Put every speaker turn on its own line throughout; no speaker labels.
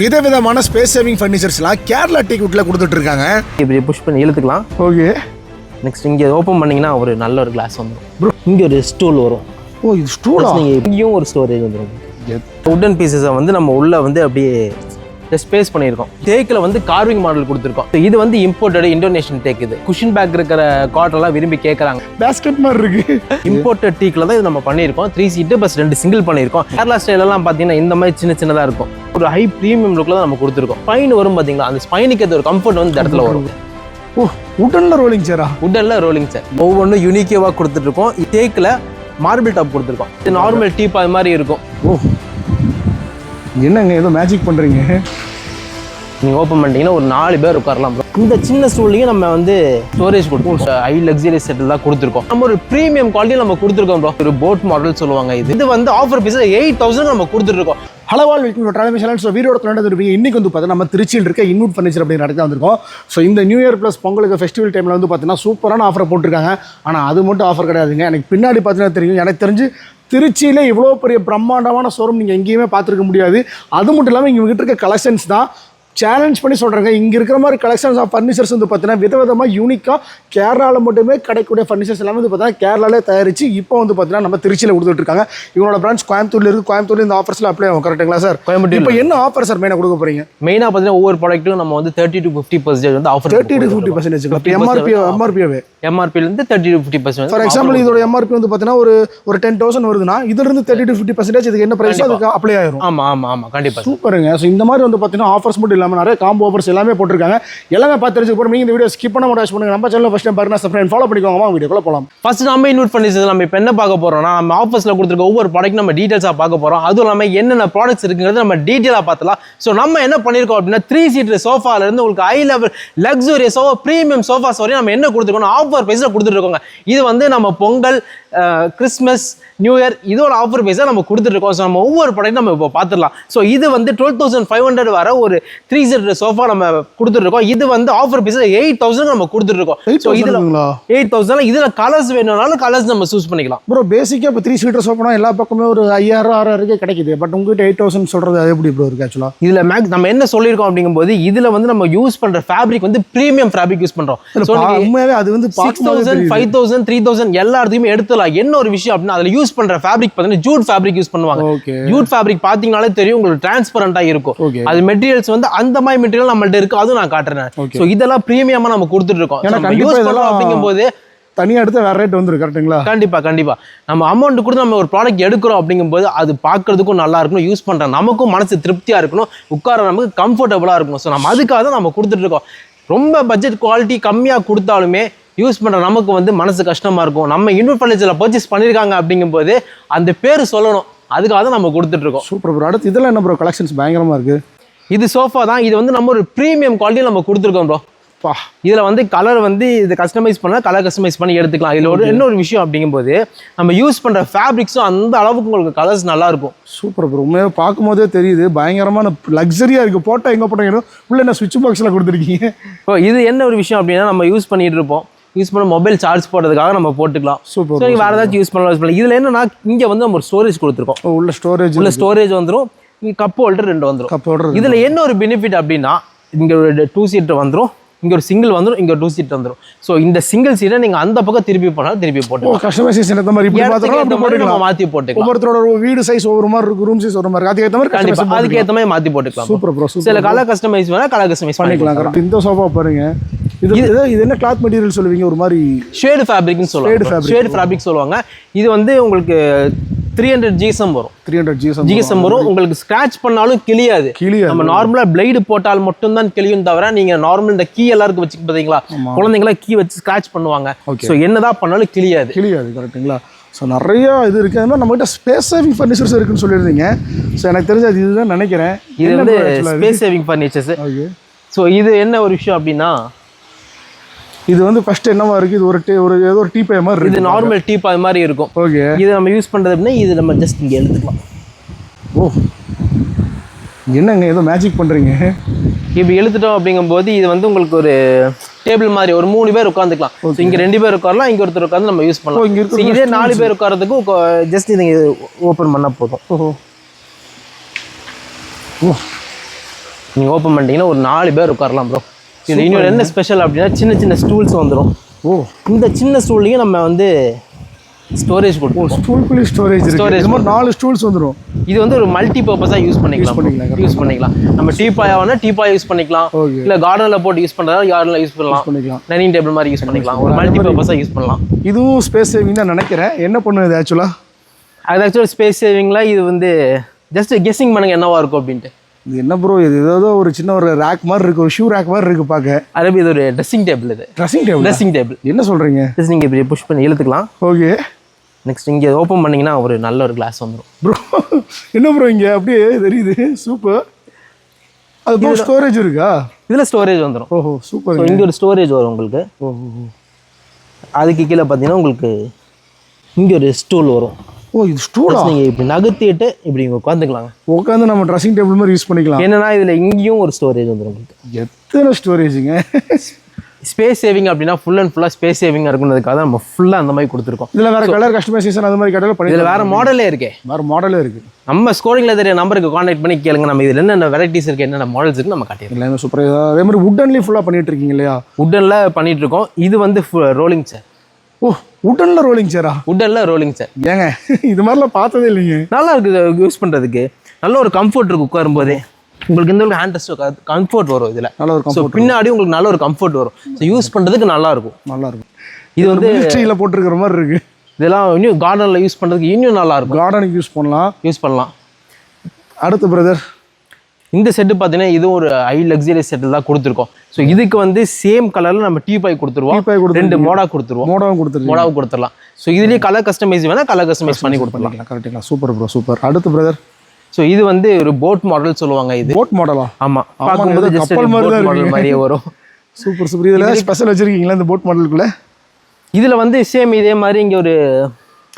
விதவிதமான space saving ஃபர்னிச்சர்ஸ்லாம் கேரளா டீக்குட்ல கொடுத்துட்டு இருக்காங்க
இப்படி புஷ் பண்ணி இழுத்துக்கலாம்.
ஓகே.
நெக்ஸ்ட் இங்கே ஓப்பன் பண்ணீங்கன்னா ஒரு நல்ல ஒரு கிளாஸ் வந்துடும் இங்கே ஒரு ஸ்டூல் வரும்.
ஓ இது ஸ்டூலா
நீங்கள் இங்கேயும் ஒரு ஸ்டோரேஜ் வந்துடும் உட்டன் பீசஸை வந்து நம்ம உள்ள வந்து அப்படியே ஸ்பேஸ் பண்ணியிருக்கோம். தேக்கில் வந்து கார்விங் மாடல் கொடுத்துருக்கோம். இது வந்து இம்போர்ட்டட் இந்தோனேஷியன் தேக் இது. குஷன் பேக் இருக்கிற காட்டெல்லாம் விரும்பி கேட்குறாங்க
பேஸ்கெட் மாதிரி இருக்கு.
இம்போர்ட்டட் டீக்கில் தான் இது நம்ம பண்ணியிருக்கோம். த்ரீ சீட்டு பஸ் ரெண்டு சிங்கிள் பண்ணியிருக்கோம். கேரளா ஸ்டைலெல்லாம் பார்த்தீங்கன்னா இந்த மாதிரி சின்ன சின்னதாக இருக்கும். ஒரு ஹை ப்ரீமியம் லுக்கில் தான் நம்ம கொடுத்துருக்கோம். ஸ்பைன் வரும் பார்த்தீங்களா அந்த ஸ்பைனுக்கு அது ஒரு கம்ஃபர்ட் வந்து இந்த இடத்துல வரும்.
ஓ உடன்ல ரோலிங் சேரா
உடல்ல ரோலிங் சார் ஒவ்வொன்றும் யூனிக்கேவாக கொடுத்துட்ருக்கோம் தேக்கில் மார்பிள் டாப் கொடுத்துருக்கோம். இது நார்மல் டீப் அது மாதிரி இருக்கும்.
ஓ. என்னங்க ஏதோ மேஜிக் பண்றீங்க?
நீங்கள் ஓப்பன் பண்ணிட்டீங்கன்னா ஒரு நாலு பேர் உட்காரலாம் bro. இந்த சின்ன ஸ்டூல்லையும் நம்ம வந்து ஸ்டோரேஜ் கொடுப்போம் ஹை லக்ஸரி செட்டில் தான் கொடுத்துருக்கோம். நம்ம ஒரு ப்ரீமியம் குவாலிட்டி நம்ம கொடுத்துருக்கோம் ப்ரோ ஒரு போட் மாடல் சொல்லுவாங்க இது. இது வந்து ஆஃபர் பீஸ் எயிட் தௌசண்ட் நம்ம கொடுத்துருக்கோம்.
Hello all welcome travel mission so வீடியோட தொண்டது இருப்பீங்க. இன்னைக்கு வந்து பார்த்தீங்கன்னா நம்ம திருச்சியில் இருக்க இன்வூட் ஃபர்னிச்சர் அப்படிங்கிற இடத்துல வந்திருக்கோம். ஸோ இந்த நியூ இயர் ப்ளஸ் பொங்கலுக்கு ஃபெஸ்டிவல் டைமில் வந்து பார்த்தீங்கன்னா சூப்பரான ஆஃபர் போட்டிருக்காங்க. ஆனால் அது மட்டும் ஆஃபர் கிடையாதுங்க. எனக்கு பின்னாடி பார்த்தீங்கன்னா தெரியும். எனக்கு தெரிஞ்சு திருச்சியில் இவ்வளோ பெரிய பிரம்மாண்டமான ஷோரூம் நீங்கள் எங்கேயுமே பார்த்துருக்க முடியாது. அது மட்டும் இல்லாமல் இங்கே இருக்க கலெக்ஷன்ஸ் தான். சேலஞ்ச் பண்ணி சொல்கிறாங்க இங்கே இருக்கிற மாதிரி கலெக்ஷன்ஸ் ஆஃப் ஃபர்னிச்சர்ஸ் வந்து பார்த்தீங்கன்னா விதவிதமாக யூனிக்காக கேரளாவில் மட்டுமே கிடைக்கக்கூடிய ஃபர்னிச்சர்ஸ் எல்லாமே வந்து பார்த்தீங்கன்னா கேரளாலே தயாரித்து இப்போ வந்து பார்த்தீங்கன்னா நம்ம திருச்சியில் கொடுத்துட்டு இருக்காங்க. இவங்களோட பிரான்ச் கோயம்புத்தூர்ல இருக்குது கோயம்புத்தூர்ல இந்த ஆஃபர்ஸில் அப்ளை ஆகும் கரெக்ட்டுங்களா சார்
கோயம்புத்தூர்ல
இப்போ என்ன ஆஃபர் சார் மெயினாக கொடுக்க போகிறீங்க
மெயினாக பார்த்தீங்கன்னா ஒவ்வொரு ப்ராடக்ட்டும் நம்ம வந்து தேர்ட்டி டு ஃபிஃப்டி பர்சன்டேஜ் வந்து offer
thirty to fifty percentage MRP எம்ஆர்பியாவே
எம்ஆர்பிலேருந்து thirty to fifty percent
for example இதோட எம்ஆர்பி வந்து பார்த்தீங்கன்னா ஒரு ஒரு டென் தௌசண்ட் வருதுன்னா இதுல இருந்து தேர்ட்டி டு ஃபிஃப்டி பர்சன்டேஜ் இதுக்கு என்ன ப்ரைஸ் அதுக்கு அப்ளை ஆயிரும்.
ஆமாம் ஆமாம் ஆமாம் கண்டிப்பாக
சூப்பருங்க. ஸோ இந்த மாதிரி வந்து பார்த்தீங்கன்னா ஆஃபர்ஸ் மட்டும் இல்லாமல் நிறைய காம்போ ஆஃபர்ஸ் எல்லாமே போட்டிருக்காங்க. எல்லாமே பார்த்து தெரிஞ்சு போகிறோம் நீங்கள் இந்த வீடியோ ஸ்கிப் பண்ண மாட்டாச்சு பண்ணுங்க. நம்ம சேனல் ஃபஸ்ட் டைம் பாருங்க சப்ஸ்கிரைப் ஃபாலோ பண்ணிக்கோங்க. வீடியோக்குள்ள போகலாம்
ஃபஸ்ட் நம்ம இன்வெர்ட் பண்ணி நம்ம இப்போ என்ன பார்க்க போறோம்னா நம்ம ஆஃபர்ஸில் கொடுத்துருக்க ஒவ்வொரு ப்ராடக்ட் நம்ம டீட்டெயில்ஸாக பார்க்க போகிறோம் அதுவும் இல்லாமல் என்னென்ன ப்ராடக்ட்ஸ் இருக்குங்கிறது நம்ம டீட்டெயிலாக பார்த்தலாம் ஸோ நம்ம என்ன பண்ணியிருக்கோம் அப்படின்னா த்ரீ சீட்டர் சோஃபால இருந்து உங்களுக்கு high level luxury sofa premium sofas வரையும் நம்ம என்ன கொடுத்துருக்கோம் ஆஃபர் ப்ரைஸில் கொடுத்துருக்கோங்க இது வந்து நம்ம பொங்கல் கிறிஸ்மஸ் நியூ இயர் இதோட ஆஃபர் ப்ரைஸாக நம்ம கொடுத்துருக்கோம் ஸோ நம்ம ஒவ்வொரு ப்ராடக்ட் நம்ம இப்போ பார்த்துடலாம். ஸோ இது வந்து டுவெல் தௌசண்ட் ஃபைவ் ஹண்ட்ரட் வர ஒரு த்ரீ சீட்டர் சோஃபா நம்ம கொடுத்துருக்கோம் இது வந்து ஆஃபர் ப்ரைஸில் எயிட் தௌசண்ட் நம்ம கொடுத்துருக்கோம்
எயிட்
ஸோ இதில் எயிட் தௌசண்ட் இதுல கலர்ஸ் வேணும்னாலும் கலர்ஸ் நம்ம சூஸ் பண்ணிக்கலாம்.
ப்ரோ பேசிக்காக இப்போ த்ரீ சீட்டர்ஸ் ஓப்பனா எல்லா பக்கமே ஒரு ஐயாயிரம் ஆறாயிரக்கே கிடைக்குது. பட் உங்ககிட்ட எயிட் தௌசண்ட் சொல்கிறது அது எப்படி ப்ரோ இருக்கு ஆக்சுவலாக
இதுல மேக்ஸ் நம்ம என்ன சொல்லியிருக்கோம் அப்படிங்கும்போது இதுல வந்து நம்ம யூஸ் பண்ற ஃபேப்ரிக் வந்து பிரீமியம் ஃபேப்ரிக் யூஸ் பண்றோம். ஸோ
உண்மையாவே அது வந்து
six thousand five thousand three thousand எல்லா இடத்துலையுமே எடுத்துலாம் என்ன ஒரு விஷயம் அப்படின்னா அதுல யூஸ் பண்ற ஃபேப்ரிக் பார்த்தீங்கன்னா ஜூட் ஃபேப்ரிக் யூஸ் பண்ணுவாங்க. ஜூட் ஃபேப்ரிக் பாத்தீங்கனாலே தெரியும் உங்களுக்கு டிரான்ஸ்பரண்டா இருக்கும். அது மெட்டீரியல்ஸ் வந்து அந்த மாதிரி மெட்டீரியல் நம்மள்ட்ட இருக்கு அதுவும் நான் காட்டுறேன். ஸோ இதெல்லாம் பிரீமியமா நம்ம கொடுத்துட்டு இருக்கோம். யூஸ்
இதெல்லாம்
பண்ணோம் அப்படிங்கும்போது
தனியாக எடுத்து வேற ரேட் வந்துருக்கு கரெக்ட்டுங்களா
கண்டிப்பா கண்டிப்பா. நம்ம அமௌண்ட் கொடுத்து நம்ம ஒரு ப்ராடக்ட் எடுக்கிறோம் அப்படிங்கும்போது அது பார்க்கறதுக்கும் நல்லா இருக்கணும் யூஸ் பண்ற நமக்கும் மனசு திருப்தியா இருக்கணும் உட்கார நமக்கு கம்ஃபர்டபுளா இருக்கணும். ஸோ நம்ம அதுக்காக தான் நம்ம கொடுத்துட்டு இருக்கோம். ரொம்ப பட்ஜெட் குவாலிட்டி கம்மியா கொடுத்தாலுமே யூஸ் பண்ற நமக்கு வந்து மனசு கஷ்டமா இருக்கும். நம்ம இன்வெர்ட் ஃபர்னிச்சர்ல பர்ச்சேஸ் பண்ணிருக்காங்க அப்படிங்கும்போது அந்த பேர் சொல்லணும். அதுக்காக தான் நம்ம கொடுத்துட்டு இருக்கோம்.
சூப்பர் ப்ரோ அடுத்து இதெல்லாம் என்ன ப்ரோ கலெக்ஷன்ஸ் பயங்கரமாக இருக்கு.
இது சோஃபா தான். இது வந்து நம்ம ஒரு ப்ரீமியம் குவாலிட்டி நம்ம கொடுத்துருக்கோம் ப்ரோ
பா.
இதில் வந்து கலர் வந்து இது கஸ்டமைஸ் பண்ணால் கலர் கஸ்டமைஸ் பண்ணி எடுத்துக்கலாம். இதில் ஒரு இன்னொரு விஷயம் அப்படிங்கும்போது நம்ம யூஸ் பண்ணுற ஃபேப்ரிக்ஸும் அந்த அளவுக்கு உங்களுக்கு கலர்ஸ் நல்லா இருக்கும்.
சூப்பர் ப்ரோ உண்மையாக பார்க்கும்போதே தெரியுது. பயங்கரமான லக்ஸரியாக இருக்குது போட்டால் எங்கே போட்டாங்க உள்ள என்ன சுவிட்ச் பாக்ஸில் கொடுத்துருக்கீங்க?
இப்போ இது என்ன ஒரு விஷயம் அப்படின்னா நம்ம யூஸ் பண்ணிட்டு இருப்போம். யூஸ் பண்ண மொபைல் சார்ஜ் போடுறதுக்காக நம்ம போட்டுக்கலாம்.
சூப்பர்
ஸோ வேறு ஏதாச்சும் யூஸ் பண்ணலாம் யூஸ் பண்ணலாம். இதில் என்னன்னா இங்கே வந்து நம்ம ஒரு ஸ்டோரேஜ் கொடுத்துருக்கோம்.
உள்ள ஸ்டோரேஜ்
உள்ள ஸ்டோரேஜ் வந்துடும் இங்கே கப் ஹோல்டர் ரெண்டு வந்துடும்
கப்போட
இதில் என்ன ஒரு பெனிஃபிட் அப்படின்னா இங்கே ஒரு டூ சீட்டர் வந்துடும் இங்கே ஒரு சிங்கிள் வந்துடும் இங்கே ஒரு டூ சீட் வந்துடும் ஸோ இந்த சிங்கிள் சீட்டை நீங்கள் அந்த பக்கம் திருப்பி போனாலும் திருப்பி போட்டுக்கலாம்.
கஸ்டமைசேஷன் ஏற்ற மாதிரி போட்டுக்கலாம்.
மாற்றி போட்டுக்கலாம்.
ஒவ்வொருத்தரோட ஒரு வீடு சைஸ் ஒவ்வொரு மாதிரி இருக்கும் ரூம் சைஸ் ஒரு மாதிரி இருக்கு. அதுக்கு ஏற்ற மாதிரி
கண்டிப்பா.
கண்டிப்பாக
அதுக்கு ஏத்த மாதிரி மாத்தி போட்டுக்கலாம்.
சூப்பர் ப்ரோ
சில கலர் கஸ்டமைஸ் வேணா கலர் கஸ்டமைஸ்
பண்ணிக்கலாம். இந்த சோஃபா பாருங்க. இது இது என்ன கிளாத் மெட்டீரியல் சொல்லுவீங்க? ஒரு மாதிரி
ஷேடு ஃபேப்ரிக்னு சொல்லுவாங்க. ஷேடு ஃபேப்ரிக் சொல்லுவாங்க. இது வந்து உங்களுக்கு த்ரீ ஹண்ட்ரட் ஜிஎஸ்எம் வரும்.
த்ரீ ஹண்ட்ரட் ஜிஎஸ்எம்
ஜிஎஸ்எம் வரும். உங்களுக்கு ஸ்கிராச் பண்ணாலும் கிளியாது
கிளியா
நம்ம நார்மலா பிளேடு போட்டால் மட்டும்தான் கிளியும் தவிர நீங்க நார்மல் இந்த கீ எல்லாருக்கும் வச்சு பாத்தீங்களா? குழந்தைங்களா கீ வச்சு ஸ்கிராச் பண்ணுவாங்க. ஸோ என்னதான் பண்ணாலும் கிளியாது
கிளியாது கரெக்ட்டுங்களா ஸோ நிறைய இது இருக்குது அது மாதிரி நம்மகிட்ட ஸ்பேஸ் சேவிங் ஃபர்னிச்சர்ஸ் இருக்குன்னு சொல்லியிருந்தீங்க. ஸோ எனக்கு தெரிஞ்சு அது இதுதான் நினைக்கிறேன்.
இது வந்து ஸ்பேஸ் சேவிங் ஃபர்னிச்சர்ஸ் ஸோ இது என்ன ஒரு விஷயம் அப்படின்னா
இது வந்து ஃபர்ஸ்ட் என்னவா இருக்கு? இது ஒரு டீ ஒரு ஏதோ ஒரு டீ பை மாதிரி
இது நார்மல் டீப் அது மாதிரி இருக்கும்.
ஓகே.
இது நம்ம யூஸ் பண்றது அப்படின்னா இது நம்ம ஜஸ்ட் இங்க எடுத்துக்கலாம்.
ஓ. என்னங்க ஏதோ மேஜிக் பண்றீங்க?
இப்போ இழுத்துட்டோம் அப்படிங்கும்போது இது வந்து உங்களுக்கு ஒரு டேபிள் மாதிரி ஒரு மூணு பேர் உட்காந்துக்கலாம் இங்க ரெண்டு பேர் உட்காரலாம் இங்க ஒருத்தர் உட்காந்து நம்ம யூஸ் பண்ணலாம்.
இங்க
இதே நாலு பேர் உட்காரதுக்கு ஜஸ்ட் இதை ஓப்பன் பண்ணா போதும். நீங்கள் ஓப்பன் பண்ணிட்டீங்கன்னா ஒரு நாலு பேர் உட்காரலாம் ப்ரோ இது இன்னொரு என்ன ஸ்பெஷல் அப்படின்னா சின்ன சின்ன ஸ்டூல்ஸ் வந்துடும்
ஓ.
இந்த சின்ன ஸ்டூல்லையும் நம்ம வந்து ஸ்டோரேஜ் கொடுப்போம்
ஸ்டூல்குள்ளே ஸ்டோரேஜ் இது மாதிரி நாலு ஸ்டூல்ஸ் வந்துடும்
இது வந்து ஒரு மல்டி பர்பஸாக யூஸ் பண்ணிக்கலாம்
பண்ணிக்கலாம்,
யூஸ் பண்ணிக்கலாம். நம்ம டீபாய் ஆகுனா டீபாய் யூஸ் பண்ணிக்கலாம். இல்லை கார்டனில் போட்டு யூஸ் பண்ணுறதா கார்டனில் யூஸ் பண்ணலாம்.
பண்ணிக்கலாம்.
டைனிங் டேபிள் மாதிரி யூஸ் பண்ணிக்கலாம். ஒரு மல்டி பர்பஸாக யூஸ் பண்ணலாம்.
இதுவும் ஸ்பேஸ் சேவிங் தான் நினைக்கிறேன். என்ன பண்ணுது ஆக்சுவலாக
அது ஆக்சுவலாக ஸ்பேஸ் சேவிங்கில் இது வந்து ஜஸ்ட் கெஸ்ஸிங் பண்ணுங்க என்னவா இருக்கும் அப்படின்ட்டு.
இது என்ன ப்ரோ இது ஏதோ ஒரு சின்ன ஒரு ரேக் மாதிரி இருக்கு ஒரு ஷூ ரேக் மாதிரி இருக்கு பார்க்க.
அதே இது ஒரு ட்ரெஸ்ஸிங் டேபிள் இது?
ட்ரெஸ்ஸிங் டேபிள்
ட்ரெஸ்ஸிங் டேபிள்
என்ன சொல்றீங்க?
நீங்கள் இப்படி புஷ் பண்ணி இழுத்துக்கலாம்.
ஓகே
நெக்ஸ்ட் இங்கே ஓப்பன் பண்ணிங்கன்னா ஒரு நல்ல ஒரு கிளாஸ் வந்துடும்
ப்ரோ என்ன ப்ரோ இங்க? அப்படியே தெரியுது. சூப்பர் அது ப்ரோ ஸ்டோரேஜ் இருக்கா?
இதில் ஸ்டோரேஜ் வந்துடும்
ஓஹோ சூப்பர்
இங்கே. ஒரு ஸ்டோரேஜ் வரும் உங்களுக்கு.
ஓஹோ
அதுக்கு கீழே பார்த்தீங்கன்னா உங்களுக்கு இங்கே ஒரு ஸ்டூல் வரும்.
ஓ இது ஸ்டூலா?
நீங்கள் இப்படி நகர்த்திட்டு இப்படி இங்கே உட்காந்துக்கலாங்க
உட்காந்து நம்ம ட்ரெஸ்ஸிங் டேபிள் மாதிரி யூஸ் பண்ணிக்கலாம்.
என்னன்னா இதில் இங்கேயும் ஒரு ஸ்டோரேஜ் வந்துடும் உங்களுக்கு
எத்தனை ஸ்டோரேஜுங்க
ஸ்பேஸ் சேவிங் அப்படின்னா ஃபுல் அண்ட் ஃபுல்லாக ஸ்பேஸ் சேவிங்காக இருக்குன்றதுக்காக தான் நம்ம ஃபுல்லாக அந்த மாதிரி கொடுத்துருக்கோம்.
இதுல வேற கலர் கஸ்டமைசேஷன் அது மாதிரி கேட்டாலும் பண்ணி
இதில் வேற மாடலே இருக்கே.
வேற மாடலே இருக்கு.
நம்ம ஸ்கோரிங்கில் தெரிய நம்பருக்கு காண்டாக்ட் பண்ணி கேளுங்க. நம்ம இதில் என்னென்ன வெரைட்டிஸ் இருக்குது என்னென்ன மாடல்ஸ் இருக்குது நம்ம காட்டிடுறோம்.
எல்லாமே சூப்பர் அதே மாதிரி வுட்டன்லேயும் ஃபுல்லாக பண்ணிட்டு இருக்கீங்க இல்லையா?
உட்டனில் பண்ணிட்டு இருக்கோம். இது வந்து ரோலிங் சேர்
ஓ வுட்டனில் ரோலிங் சேரா
உட்டனில் ரோலிங் சேர்
ஏங்க இது மாதிரிலாம் பார்த்ததே இல்லைங்க.
நல்லா இருக்குது யூஸ் பண்ணுறதுக்கு நல்ல ஒரு கம்ஃபர்ட் இருக்கு உட்காரும்போதே. உங்களுக்கு இந்த ஹேண்ட் ரெஸ்ட் கம்ஃபர்ட் வரும் இதில்.
நல்ல ஒரு கம்ஃபர்ட்
பின்னாடி உங்களுக்கு நல்ல ஒரு கம்ஃபர்ட் வரும். ஸோ யூஸ் பண்ணுறதுக்கு நல்லா இருக்கும்.
நல்லா இருக்கும்.
இது வந்து
மிலிட்ரியில் போட்டிருக்கிற மாதிரி இருக்கு.
இதெல்லாம் இன்னும் கார்டனில் யூஸ் பண்ணுறதுக்கு இன்னும் நல்லா இருக்கும்.
கார்டனுக்கு யூஸ் பண்ணலாம்.
யூஸ் பண்ணலாம்.
அடுத்து பிரதர்
இந்த செட்டு பார்த்தீங்கன்னா இது ஒரு ஹை லக்ஸரி செட்டில் தான் கொடுத்துருக்கோம். ஸோ இதுக்கு வந்து சேம் கலரில் நம்ம டீ பாய் கொடுத்துருவோம். ரெண்டு மோடா கொடுத்துருவோம்.
மோடாவும் கொடுத்துருக்கீங்க.
மோடாவும் கொடுத்துடலாம். ஸோ இதுலேயே கலர் கஸ்டமைஸ் வேணால் கலர் கஸ்டமைஸ் பண்ணி கொடுத்துடலாம்.
கரெக்டுங்களா சூப்பர் ப்ரோ சூப்பர் அடுத்து பிரதர்
ஸோ இது வந்து ஒரு போட் மாடல் சொல்லுவாங்க இது.
போட் மாடலா
ஆமாம் பார்க்கும்போது
கப்பல்
மாடல். மாதிரியே வரும்.
சூப்பர் சூப்பர் இதில் ஸ்பெஷல் வச்சிருக்கீங்களா இந்த போட் மாடலுக்குள்ள
இதில் வந்து சேம் இதே மாதிரி இங்கே ஒரு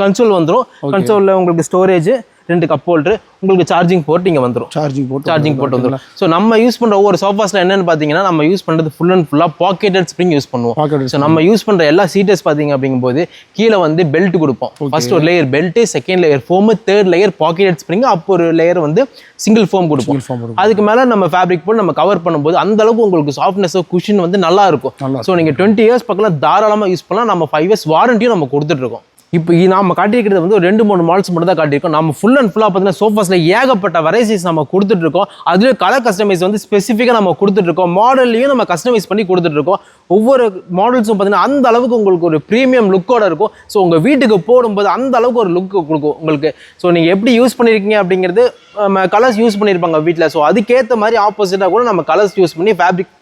கன்சோல் வந்துடும் கன்சோலில் உங்களுக்கு ஸ்டோரேஜ் ரெண்டு கப் ஹோல்டர் உங்களுக்கு சார்ஜிங் போர்ட் இங்கே வந்துடும்
சார்ஜிங் போட்டு
சார்ஜிங் போர்ட் வந்துடும் ஸோ நம்ம யூஸ் பண்ணுற ஒவ்வொரு சோஃபாஸில் என்னென்னு பார்த்தீங்கன்னா நம்ம யூஸ் பண்ணுறது ஃபுல் அண்ட் ஃபுல்லாக பாக்கெட்டட் ஸ்ப்ரிங் யூஸ் பண்ணுவோம். ஸோ நம்ம யூஸ் பண்ணுற எல்லா சீட்டர்ஸ் பார்த்தீங்க அப்படிங்கும்போது கீழே வந்து பெல்ட் கொடுப்போம். ஃபர்ஸ்ட் ஒரு layer belt second layer foam third layer pocket spring அப்போ ஒரு லேயர் வந்து சிங்கிள் ஃபோம் கொடுப்போம். அதுக்கு மேலே நம்ம ஃபேப்ரிக் போட்டு நம்ம கவர் பண்ணும்போது அந்த அளவுக்கு உங்களுக்கு சாஃப்ட்னஸ் குஷன் வந்து நல்லா இருக்கும். ஸோ நீங்கள் டுவெண்ட்டி இயர்ஸ் பக்கம் தாராளமாக யூஸ் பண்ணலாம். நம்ம ஃபைவ் இயர்ஸ் வாரண்டியும் நம்ம கொடுத்துட்ருக்கோம் இப்போ நம்ம காட்டியிருக்கிறது வந்து ஒரு ரெண்டு மூணு மால்ஸ் மட்டும் தான் காட்டியிருக்கோம் நம்ம ஃபுல் அண்ட் ஃபுல்லாக பார்த்தீங்கன்னா சோஃபாஸில் ஏகப்பட்ட வெரைட்டிஸ் நம்ம கொடுத்துட்ருக்கோம் அதுலேயே கலர் கஸ்டமைஸ் வந்து ஸ்பெசிஃபிக்காக நம்ம கொடுத்துட்ருக்கோம் மாடல்லையும் நம்ம கஸ்டமைஸ் பண்ணி கொடுத்துட்ருக்கோம் ஒவ்வொரு மாடல்ஸும் பார்த்தீங்கன்னா அந்த அளவுக்கு உங்களுக்கு ஒரு ப்ரீமியம் லுக்கோட இருக்கும். ஸோ உங்கள் வீட்டுக்கு போடும்போது அந்த அளவுக்கு ஒரு லுக் கொடுக்கும் உங்களுக்கு. ஸோ நீங்கள் எப்படி யூஸ் பண்ணியிருக்கீங்க அப்படிங்கிறது நம்ம கலர்ஸ் யூஸ் பண்ணியிருப்பாங்க வீட்டில் ஸோ அதுக்கேற்ற மாதிரி ஆப்போசிட்டாக கூட நம்ம கலர்ஸ் யூஸ் பண்ணி ஃபேப்ரிக்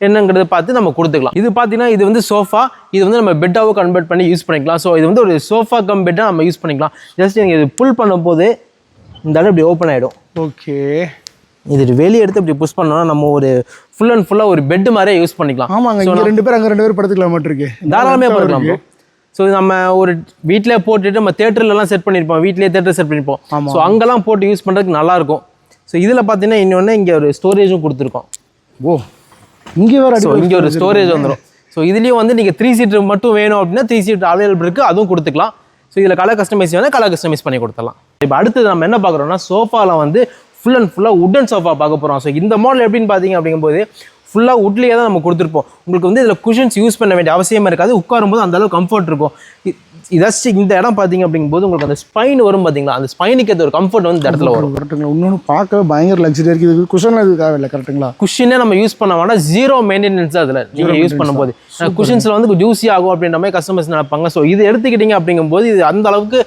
என்னங்கிறத பார்த்து நம்ம கொடுத்துக்கலாம். இது பார்த்தீங்கன்னா இது வந்து சோஃபா இது வந்து நம்ம பெட்டாவும் கன்வெர்ட் பண்ணி யூஸ் பண்ணிக்கலாம். ஸோ இது வந்து ஒரு சோஃபா கம் பெட்டாக நம்ம யூஸ் பண்ணிக்கலாம். ஜஸ்ட் நீங்கள் இது புல் பண்ணும்போது இந்த இடம் இப்படி ஓப்பன் ஆகிடும்
ஓகே
இது வெளியே எடுத்து இப்படி புஷ் பண்ணோம்னா நம்ம ஒரு ஃபுல் அண்ட் ஃபுல்லாக ஒரு பெட் மாதிரியே யூஸ் பண்ணிக்கலாம்.
ஆமாங்க இங்க ரெண்டு பேர் அங்க ரெண்டு பேர் படுத்துக்கலாம் மட்டும் இருக்கு.
தாராளமே பண்ணலாம் ஸோ நம்ம ஒரு வீட்டிலே போட்டுட்டு நம்ம தேட்டர்லலாம் செட் பண்ணியிருப்போம் வீட்லேயே தேட்டர் செட் பண்ணியிருப்போம் ஸோ அங்கெல்லாம் போட்டு யூஸ் பண்ணுறதுக்கு நல்லா இருக்கும். ஸோ இதில் பார்த்தீங்கன்னா இன்னொன்று இங்கே ஒரு ஸ்டோரேஜும் கொடுத்துருக்கோம்.
ஓ. இங்கே வேற
ஸோ இங்கே ஒரு ஸ்டோரேஜ் வந்துடும் ஸோ இதுலேயும் வந்து நீங்கள் த்ரீ சீட்டர் மட்டும் வேணும் அப்படின்னா த்ரீ சீட் அவைலபிள் இருக்குது அதுவும் கொடுத்துக்கலாம். ஸோ இதில் கலர் கஸ்டமைஸ் வேணால் கலர் கஸ்டமைஸ் பண்ணி கொடுத்துடலாம். இப்போ அடுத்தது நம்ம என்ன பார்க்குறோம்னா சோஃபாவில் வந்து ஃபுல் அண்ட் ஃபுல்லாக உட்டன் சோஃபா பார்க்க போகிறோம் ஸோ இந்த மாடல் எப்படின்னு பார்த்தீங்க அப்படிங்கும்போது ஃபுல்லாக உட்லேயே தான் நம்ம கொடுத்துருப்போம். உங்களுக்கு வந்து இதில் குஷன்ஸ் யூஸ் பண்ண வேண்டிய அவசியமே இருக்காது. உட்காரும்போது அந்த அளவுக்கு கம்ஃபர்ட் இருக்கும். இதாச்சும் இந்த இடம் பார்த்தீங்க அப்படிங்கும்போது உங்களுக்கு அந்த ஸ்பைன் வரும் பார்த்தீங்களா? அந்த ஸ்பைனுக்கு ஏற்ற ஒரு கம்ஃபர்ட் வந்து இந்த இடத்துல வரும்.
கரெக்டுங்களா இன்னொன்று பார்க்க பயங்கர லக்ஸரியாக இருக்குது. இது குஷன்லாம் இது தேவையில்லை கரெக்டுங்களா
குஷனே நம்ம யூஸ் பண்ண வேணா ஜீரோ மெயின்டெனன்ஸ் அதில் நீங்கள் யூஸ் பண்ணும்போது. குஷன்ஸில் வந்து ஜூஸி ஆகும் அப்படின்ற மாதிரி கஸ்டமர்ஸ் நினைப்பாங்க. ஸோ இது எடுத்துக்கிட்டீங்க அப்படிங்கும்போது இது அந்த அளவுக்கு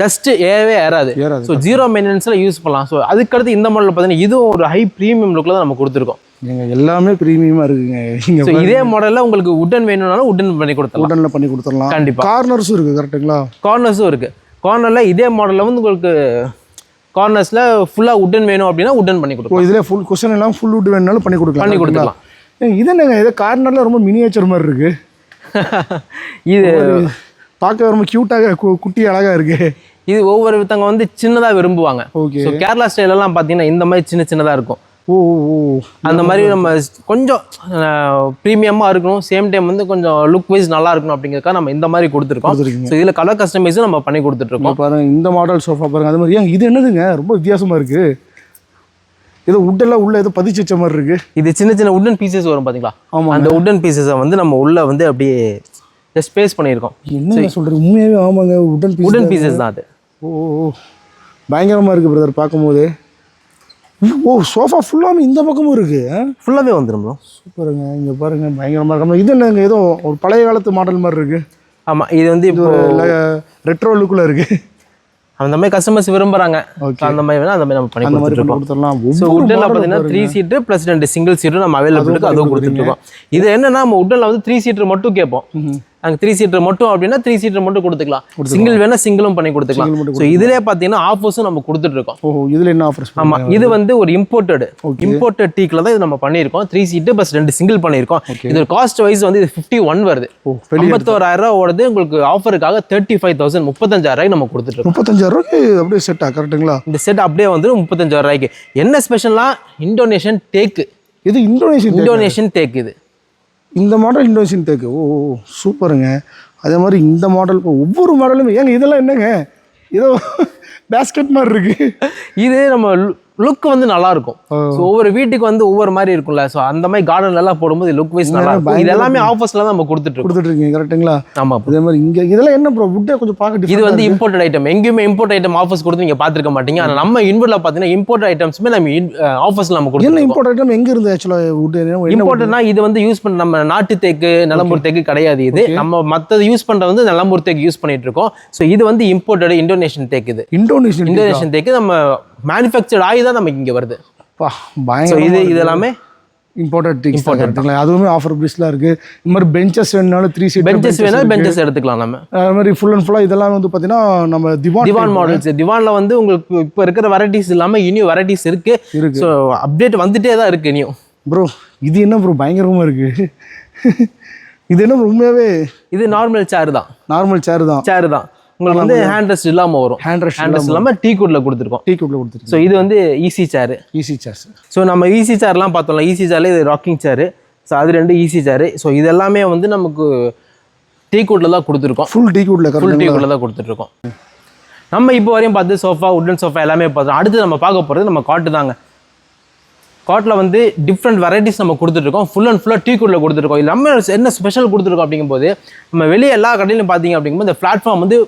டஸ்ட் ஏறவே ஏறாது. ஸோ ஜீரோ மெயின்டெனன்ஸில் யூஸ் பண்ணலாம். ஸோ அதுக்கடுத்து இந்த மாடலில் பார்த்தீங்கன்னா இதுவும் ஒரு ஹை ப்ரீமியம் லுக்கில் தான் நம்ம கொடுத்துருக்கோம்.
நீங்க எல்லாமே ப்ரீமியமாக இருக்குங்க.
ஸோ இதே மாடலில் உங்களுக்கு உட்டன் வேணும்னாலும் உட்டன் பண்ணி கொடுத்துடலாம்.
உடனில் பண்ணி கொடுத்துடலாம்.
கண்டிப்பா.
கார்னர்ஸும் இருக்குது கரெக்டுங்களா
கார்னர்ஸும் இருக்குது கார்னரில் இதே மாடலில் வந்து உங்களுக்கு கார்னர்ஸில் ஃபுல்லாக உட்டன் வேணும் அப்படின்னா உட்டன் பண்ணி கொடுக்கலாம்.
இதில் ஃபுல் குஷன் எல்லாம் ஃபுல் வுட் வேணுனாலும் பண்ணி கொடுக்கலாம்
பண்ணி?
ஏங்க, இது என்னங்க இது கார்னரில் ரொம்ப மினியேச்சர் மாதிரி இருக்கு.
இது
பார்க்க ரொம்ப க்யூட்டாக குட்டி அழகா இருக்கு.
இது ஒவ்வொருத்தவங்க வந்து சின்னதாக விரும்புவாங்க.
ஓகே
ஸோ கேரளா ஸ்டைலெல்லாம் பார்த்தீங்கன்னா இந்த மாதிரி சின்ன சின்னதாக இருக்கும்.
ஓ ஓ,
அந்த மாதிரி நம்ம கொஞ்சம் ப்ரீமியமாக இருக்கணும். சேம் டைம் வந்து கொஞ்சம் லுக் வைஸ் நல்லா இருக்கணும் அப்படிங்கிறதுக்காக நம்ம இந்த மாதிரி கொடுத்துருக்கோம். ஸோ இதில் கலர் கஸ்டமைஸும் நம்ம பண்ணி கொடுத்துட்ருக்கோம்
பாருங்க இந்த மாடல் சோஃபா பாருங்க. அது மாதிரி இது என்னதுங்க? ரொம்ப வித்தியாசமா இருக்கு. ஏதோ உட்டெல்லாம் உள்ள ஏதோ பதிச்சு வச்ச மாதிரி இருக்கு.
இது சின்ன சின்ன உட்டன் பீசஸ் வரும் பாத்தீங்களா?
ஆமாங்க.
அந்த உட்டன் பீசஸை வந்து நம்ம உள்ள வந்து அப்படியே ஜஸ்ட் பேஸ் பண்ணியிருக்கோம்.
என்னங்க சொல்றீங்க உண்மையாவே ஆமாங்க. உடன்
உடன் பீசஸ் தான் அது.
ஓ ஓ, ஓ. பயங்கரமா இருக்கு பிரதர் பார்க்கும்போது. ஓ சோஃபா ஃபுல்லாமே இந்த பக்கமும் இருக்கு. ஆ?
ஃபுல்லாவே வந்துடும் bro.
சூப்பருங்க. இங்க பாருங்க பயங்கரமா இருக்கு. இது என்னங்க? ஏதோ ஒரு பழைய காலத்து மாடல் மாதிரி இருக்கு.
ஆமா இது வந்து இப்போ
ரெட்ரோ லுக்கில் இருக்கு.
அந்த மாதிரி கஸ்டமர்ஸ் விரும்புறாங்க. அந்த மாதிரி வேணா அந்த மாதிரி நம்ம பண்ணி கொடுத்துட்டு
கொடுத்துடலாம்.
ஸோ உட்டனில்
model
பார்த்தீங்கன்னா த்ரீ சீட்டு ப்ளஸ் ரெண்டு சிங்கிள் சீட்டும் நம்ம அவைலபிள் இருக்கு. அதுவும் கொடுத்துருக்கோம் இது என்னன்னா நம்ம உட்டனில் வந்து த்ரீ சீட்டர் மட்டும் கேட்போம். நாங்கள் த்ரீ சீட்டர் மட்டும் அப்படின்னா த்ரீ சீட்டர் மட்டும் கொடுத்துக்கலாம். சிங்கிள் வேணா சிங்கிளும் பண்ணி கொடுத்துக்கலாம். ஸோ இதுலேயே பார்த்தீங்கன்னா ஆஃபர்ஸும் நம்ம கொடுத்துட்டு இருக்கோம்.
ஓஹோ இதுல என்ன ஆஃபர்ஸ்
ஆமா இது வந்து ஒரு இம்போர்ட்டட் இம்போர்ட்டட் டீக்ல தான் இது நம்ம பண்ணியிருக்கோம். த்ரீ சீட்டு பஸ் ரெண்டு சிங்கிள் பண்ணியிருக்கோம். இது காஸ்ட் வைஸ் வந்து இது ஃபிஃப்டி ஒன் வருது.
ஓ
ஐம்பத்தோராயிரம் ரூபா ஓடுது. உங்களுக்கு ஆஃபருக்காக தேர்ட்டி ஃபைவ் தௌசண்ட் முப்பத்தஞ்சாயிரம் நம்ம கொடுத்துட்டு இருக்கோம்.
முப்பத்தஞ்சாயிரம் ரூபாய்க்கு அப்படியே செட்டா கரெக்ட்டுங்களா
இந்த செட் அப்படியே வந்து முப்பத்தஞ்சாயிரம் ரூபாய்க்கு. என்ன ஸ்பெஷல்னா இந்தோனேஷியன் தேக்கு
இது இந்தோனேஷியன்
இந்தோனேஷியன் தேக்கு இது.
இந்த மாடல் இண்டோசின் தேக்கு ஓ ஓ, சூப்பருங்க அதே மாதிரி இந்த மாடல் ஒவ்வொரு மாடலுமே ஏங்க இதெல்லாம் என்னங்க? ஏதோ பேஸ்கெட் மாதிரி இருக்கு.
இது நம்ம லுக் வந்து நல்லா இருக்கும் ஸோ ஒவ்வொரு வீட்டுக்கு வந்து ஒவ்வொரு மாதிரி இருக்கும்ல. ஸோ அந்த மாதிரி கார்டன் எல்லாம் போடும்போது லுக் வைஸ் நல்லா இருக்கும் இது எல்லாமே ஆஃபர்ஸ்ல தான் நம்ம கொடுத்துட்டு
கொடுத்துட்டு இருக்கீங்க கரெக்ட்டுங்களா
ஆமா.
அதே மாதிரி இங்க இதெல்லாம் என்ன ப்ரோ வுட்டே கொஞ்சம் பார்க்க
இது வந்து இம்போர்ட்டட் ஐட்டம் எங்கேயுமே இம்போர்ட் ஐட்டம் ஆஃபர்ஸ் கொடுத்து நீங்க பார்த்திருக்க மாட்டீங்க. ஆனா நம்ம இன்வெர்ட்ல பார்த்தீங்கன்னா இம்போர்ட் ஐட்டம்ஸ்மே நம்ம ஆஃபர்ஸ்ல நம்ம
என்ன
கொடுத்துருக்கோம்
இம்போர்ட் ஐட்டம் எங்க இருந்து ஆக்சுவலாக வுட் என்ன
இம்போர்ட்னா இது வந்து யூஸ் பண்ண நம்ம நாட்டு தேக்கு நிலம்பூர் தேக்கு கிடையாது இது. நம்ம மத்தது யூஸ் பண்றது வந்து நிலம்பூர் தேக்கு யூஸ் பண்ணிட்டு இருக்கோம். ஸோ இது வந்து இம்போர்ட்டட் இந்தோனேஷியன் தேக்கு இது.
இந்தோனேஷியன்
இந்தோனேஷியன் தேக்கு நம்ம மேனுஃபேக்சர்ட் ஆகி தான் நமக்கு இங்க வருது. இது இது எல்லாமே
இம்போர்ட்டட் டீக்ஸ் கரெக்ட்டுங்களா அதுவுமே ஆஃபர் ப்ரைஸ்லாம் இருக்கு. இந்த மாதிரி பெஞ்சஸ் வேணுனாலும் த்ரீ சீட்
பெஞ்சஸ் வேணாலும் பெஞ்சஸ் எடுத்துக்கலாம் நம்ம.
அது மாதிரி ஃபுல் அண்ட் ஃபுல்லாக இதெல்லாம் வந்து பார்த்தீங்கன்னா நம்ம திவான்
திவான் மாடல்ஸ் திவான்ல வந்து உங்களுக்கு இப்போ இருக்கிற வெரைட்டிஸ் இல்லாம இனியும் வெரைட்டிஸ் இருக்கு.
இருக்கு.
ஸோ அப்டேட் வந்துட்டே தான் இருக்கு இனியும்.
ப்ரோ இது என்ன ப்ரோ பயங்கரமா இருக்கு. இது என்ன உண்மையாவே
இது நார்மல் சேர் தான்.
நார்மல் சேர் தான்.
சேர் தான். உங்களுக்கு வந்து ஹேண்ட் ரெஸ்ட் இல்லாம வரும்.
ஹேண்ட் ரெஸ்ட்
ஹேண்ட் ரெஸ்ட் இல்லாம டீ குட்ல கொடுத்துருக்கோம்.
டீ கூப்பில் கொடுத்துருக்கு
ஸோ இது வந்து easy chair
easy chairs
so நம்ம ஈஸி சேர்லாம் பார்த்தோம்ல ஈஸி சேர்ல இது ராக்கிங் சேர் ஸோ அது ரெண்டு ஈஸி சேர் ஸோ இது எல்லாமே வந்து நமக்கு டீ குட்ல தான் கொடுத்துருக்கோம்.
ஃபுல் டீ கூட்டில்
ஃபுல் டீ குட்ல தான் கொடுத்துட்ருக்கோம் நம்ம இப்போ வரையும் பார்த்து சோஃபா உட்டன் சோஃபா எல்லாமே பார்த்தோம். அடுத்து நம்ம பார்க்க போகிறது நம்ம காட்டு தாங்க. காட்டில் வந்து டிஃப்ரெண்ட் வெரைட்டிஸ் நம்ம கொடுத்துட்ருக்கோம் ஃபுல் அண்ட் ஃபுல்லாக டீ குட்டில் கொடுத்துருக்கோம். நம்ம என்ன ஸ்பெஷல் கொடுத்துருக்கோம் அப்படிங்கும்போது நம்ம வெளியே எல்லா கடையிலும் பார்த்தீங்க அப்படிங்கும்போது இந்த பிளாட்ஃபார்ம் வந்து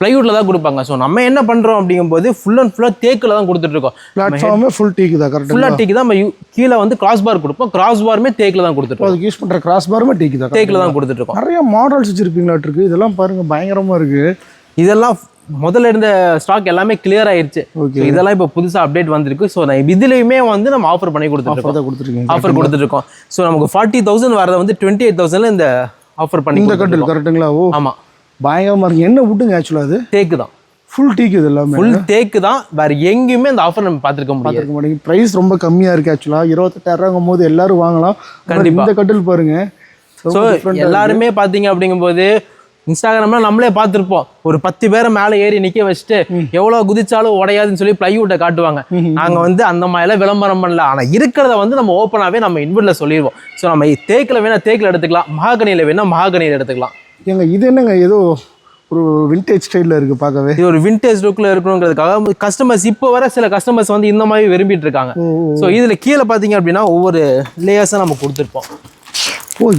ப்ளைவுட்டில் தான் கொடுப்பாங்க. ஸோ நம்ம என்ன பண்ணுறோம் அப்படிங்கும்போது ஃபுல் அண்ட் ஃபுல்லாக தேக்கில் தான் கொடுத்துட்ருக்கோம்
பிளாட்ஃபார்மே ஃபுல் டீக்கு தான் கரெக்ட்
ஃபுல்லாக டீக்கு தான் நம்ம கீழே வந்து கிராஸ் பார் கொடுப்போம். கிராஸ் பாருமே தேக்கில் தான் கொடுத்துட்ருக்கோம்
அதுக்கு யூஸ் பண்ணுற கிராஸ் பாருமே டீக்கு தான்
தேக்கில் தான் கொடுத்துட்ருக்கோம்
நிறைய மாடல்ஸ் வச்சிருப்பீங்களாட்டு இருக்கு. இதெல்லாம் பாருங்க பயங்கரமா இருக்கு.
இதெல்லாம் முதல்ல இருந்த ஸ்டாக் எல்லாமே கிளியர் ஆயிருச்சு. இதெல்லாம் இப்போ புதுசாக அப்டேட் வந்திருக்கு. ஸோ நான் இதுலேயுமே வந்து நம்ம ஆஃபர் பண்ணி கொடுத்துருக்கோம்
தான் கொடுத்துருக்கீங்க
ஆஃபர் கொடுத்துருக்கோம் ஸோ நமக்கு ஃபார்ட்டி தௌசண்ட் வரதை வந்து டுவெண்ட்டி எயிட் தௌசண்ட்ல இந்த ஆஃபர் பண்ணி
இந்த
கொடுத்துருக்கோம்.
கட்டில் கரெக்ட்டுங்களா ஓ.
ஆமா.
பயங்கரமா இருக்கு. என்ன வுட்டுங்க ஆக்சுவலாக அது.
தேக்கு தான்.
ஃபுல் டீக்கு இது எல்லாமே.
ஃபுல் தேக்கு தான். வேற எங்கேயுமே இந்த ஆஃபர் நம்ம பார்த்துருக்க முடியாது.
பார்த்துருக்க மாட்டேங்க ப்ரைஸ் ரொம்ப கம்மியா இருக்கு ஆக்சுவலாக இருபத்தெட்டாயிரம் போது எல்லாரும் வாங்கலாம். ஆனா
கண்டிப்பா.
இந்த கட்டில் பாருங்க.
ஸோ எல்லாருமே பார்த்தீங்க அப்படிங்கும்போது இன்ஸ்டாகிராம்ல நம்மளே பார்த்துருப்போம். ஒரு பத்து பேரை மேலே ஏறி நிக்க வச்சுட்டு எவ்வளோ குதிச்சாலும் உடையாதுன்னு சொல்லி பிளைவுட்டை காட்டுவாங்க. நாங்க வந்து அந்த மாதிரிலாம் விளம்பரம் பண்ணல. ஆனா இருக்கிறத வந்து நம்ம ஓப்பனாகவே நம்ம இன்வெர்ட்ல சொல்லிடுவோம் ஸோ நம்ம தேக்கில் வேணா தேக்கில் எடுத்துக்கலாம். மகாகனியில் வேணா மகாகனியில் எடுத்துக்கலாம்.
ஏங்க இது என்னங்க ஏதோ ஒரு விண்டேஜ் ஸ்டைலில் இருக்கு பார்க்கவே.
இது ஒரு விண்டேஜ் லுக்கில் இருக்கணுங்கிறதுக்காக கஸ்டமர்ஸ் இப்போ வர சில கஸ்டமர்ஸ் வந்து இந்த மாதிரி விரும்பிட்டு இருக்காங்க. ஸோ இதுல கீழே பார்த்தீங்க அப்படின்னா ஒவ்வொரு லேயர்ஸாக நம்ம கொடுத்துருப்போம்.
ஓ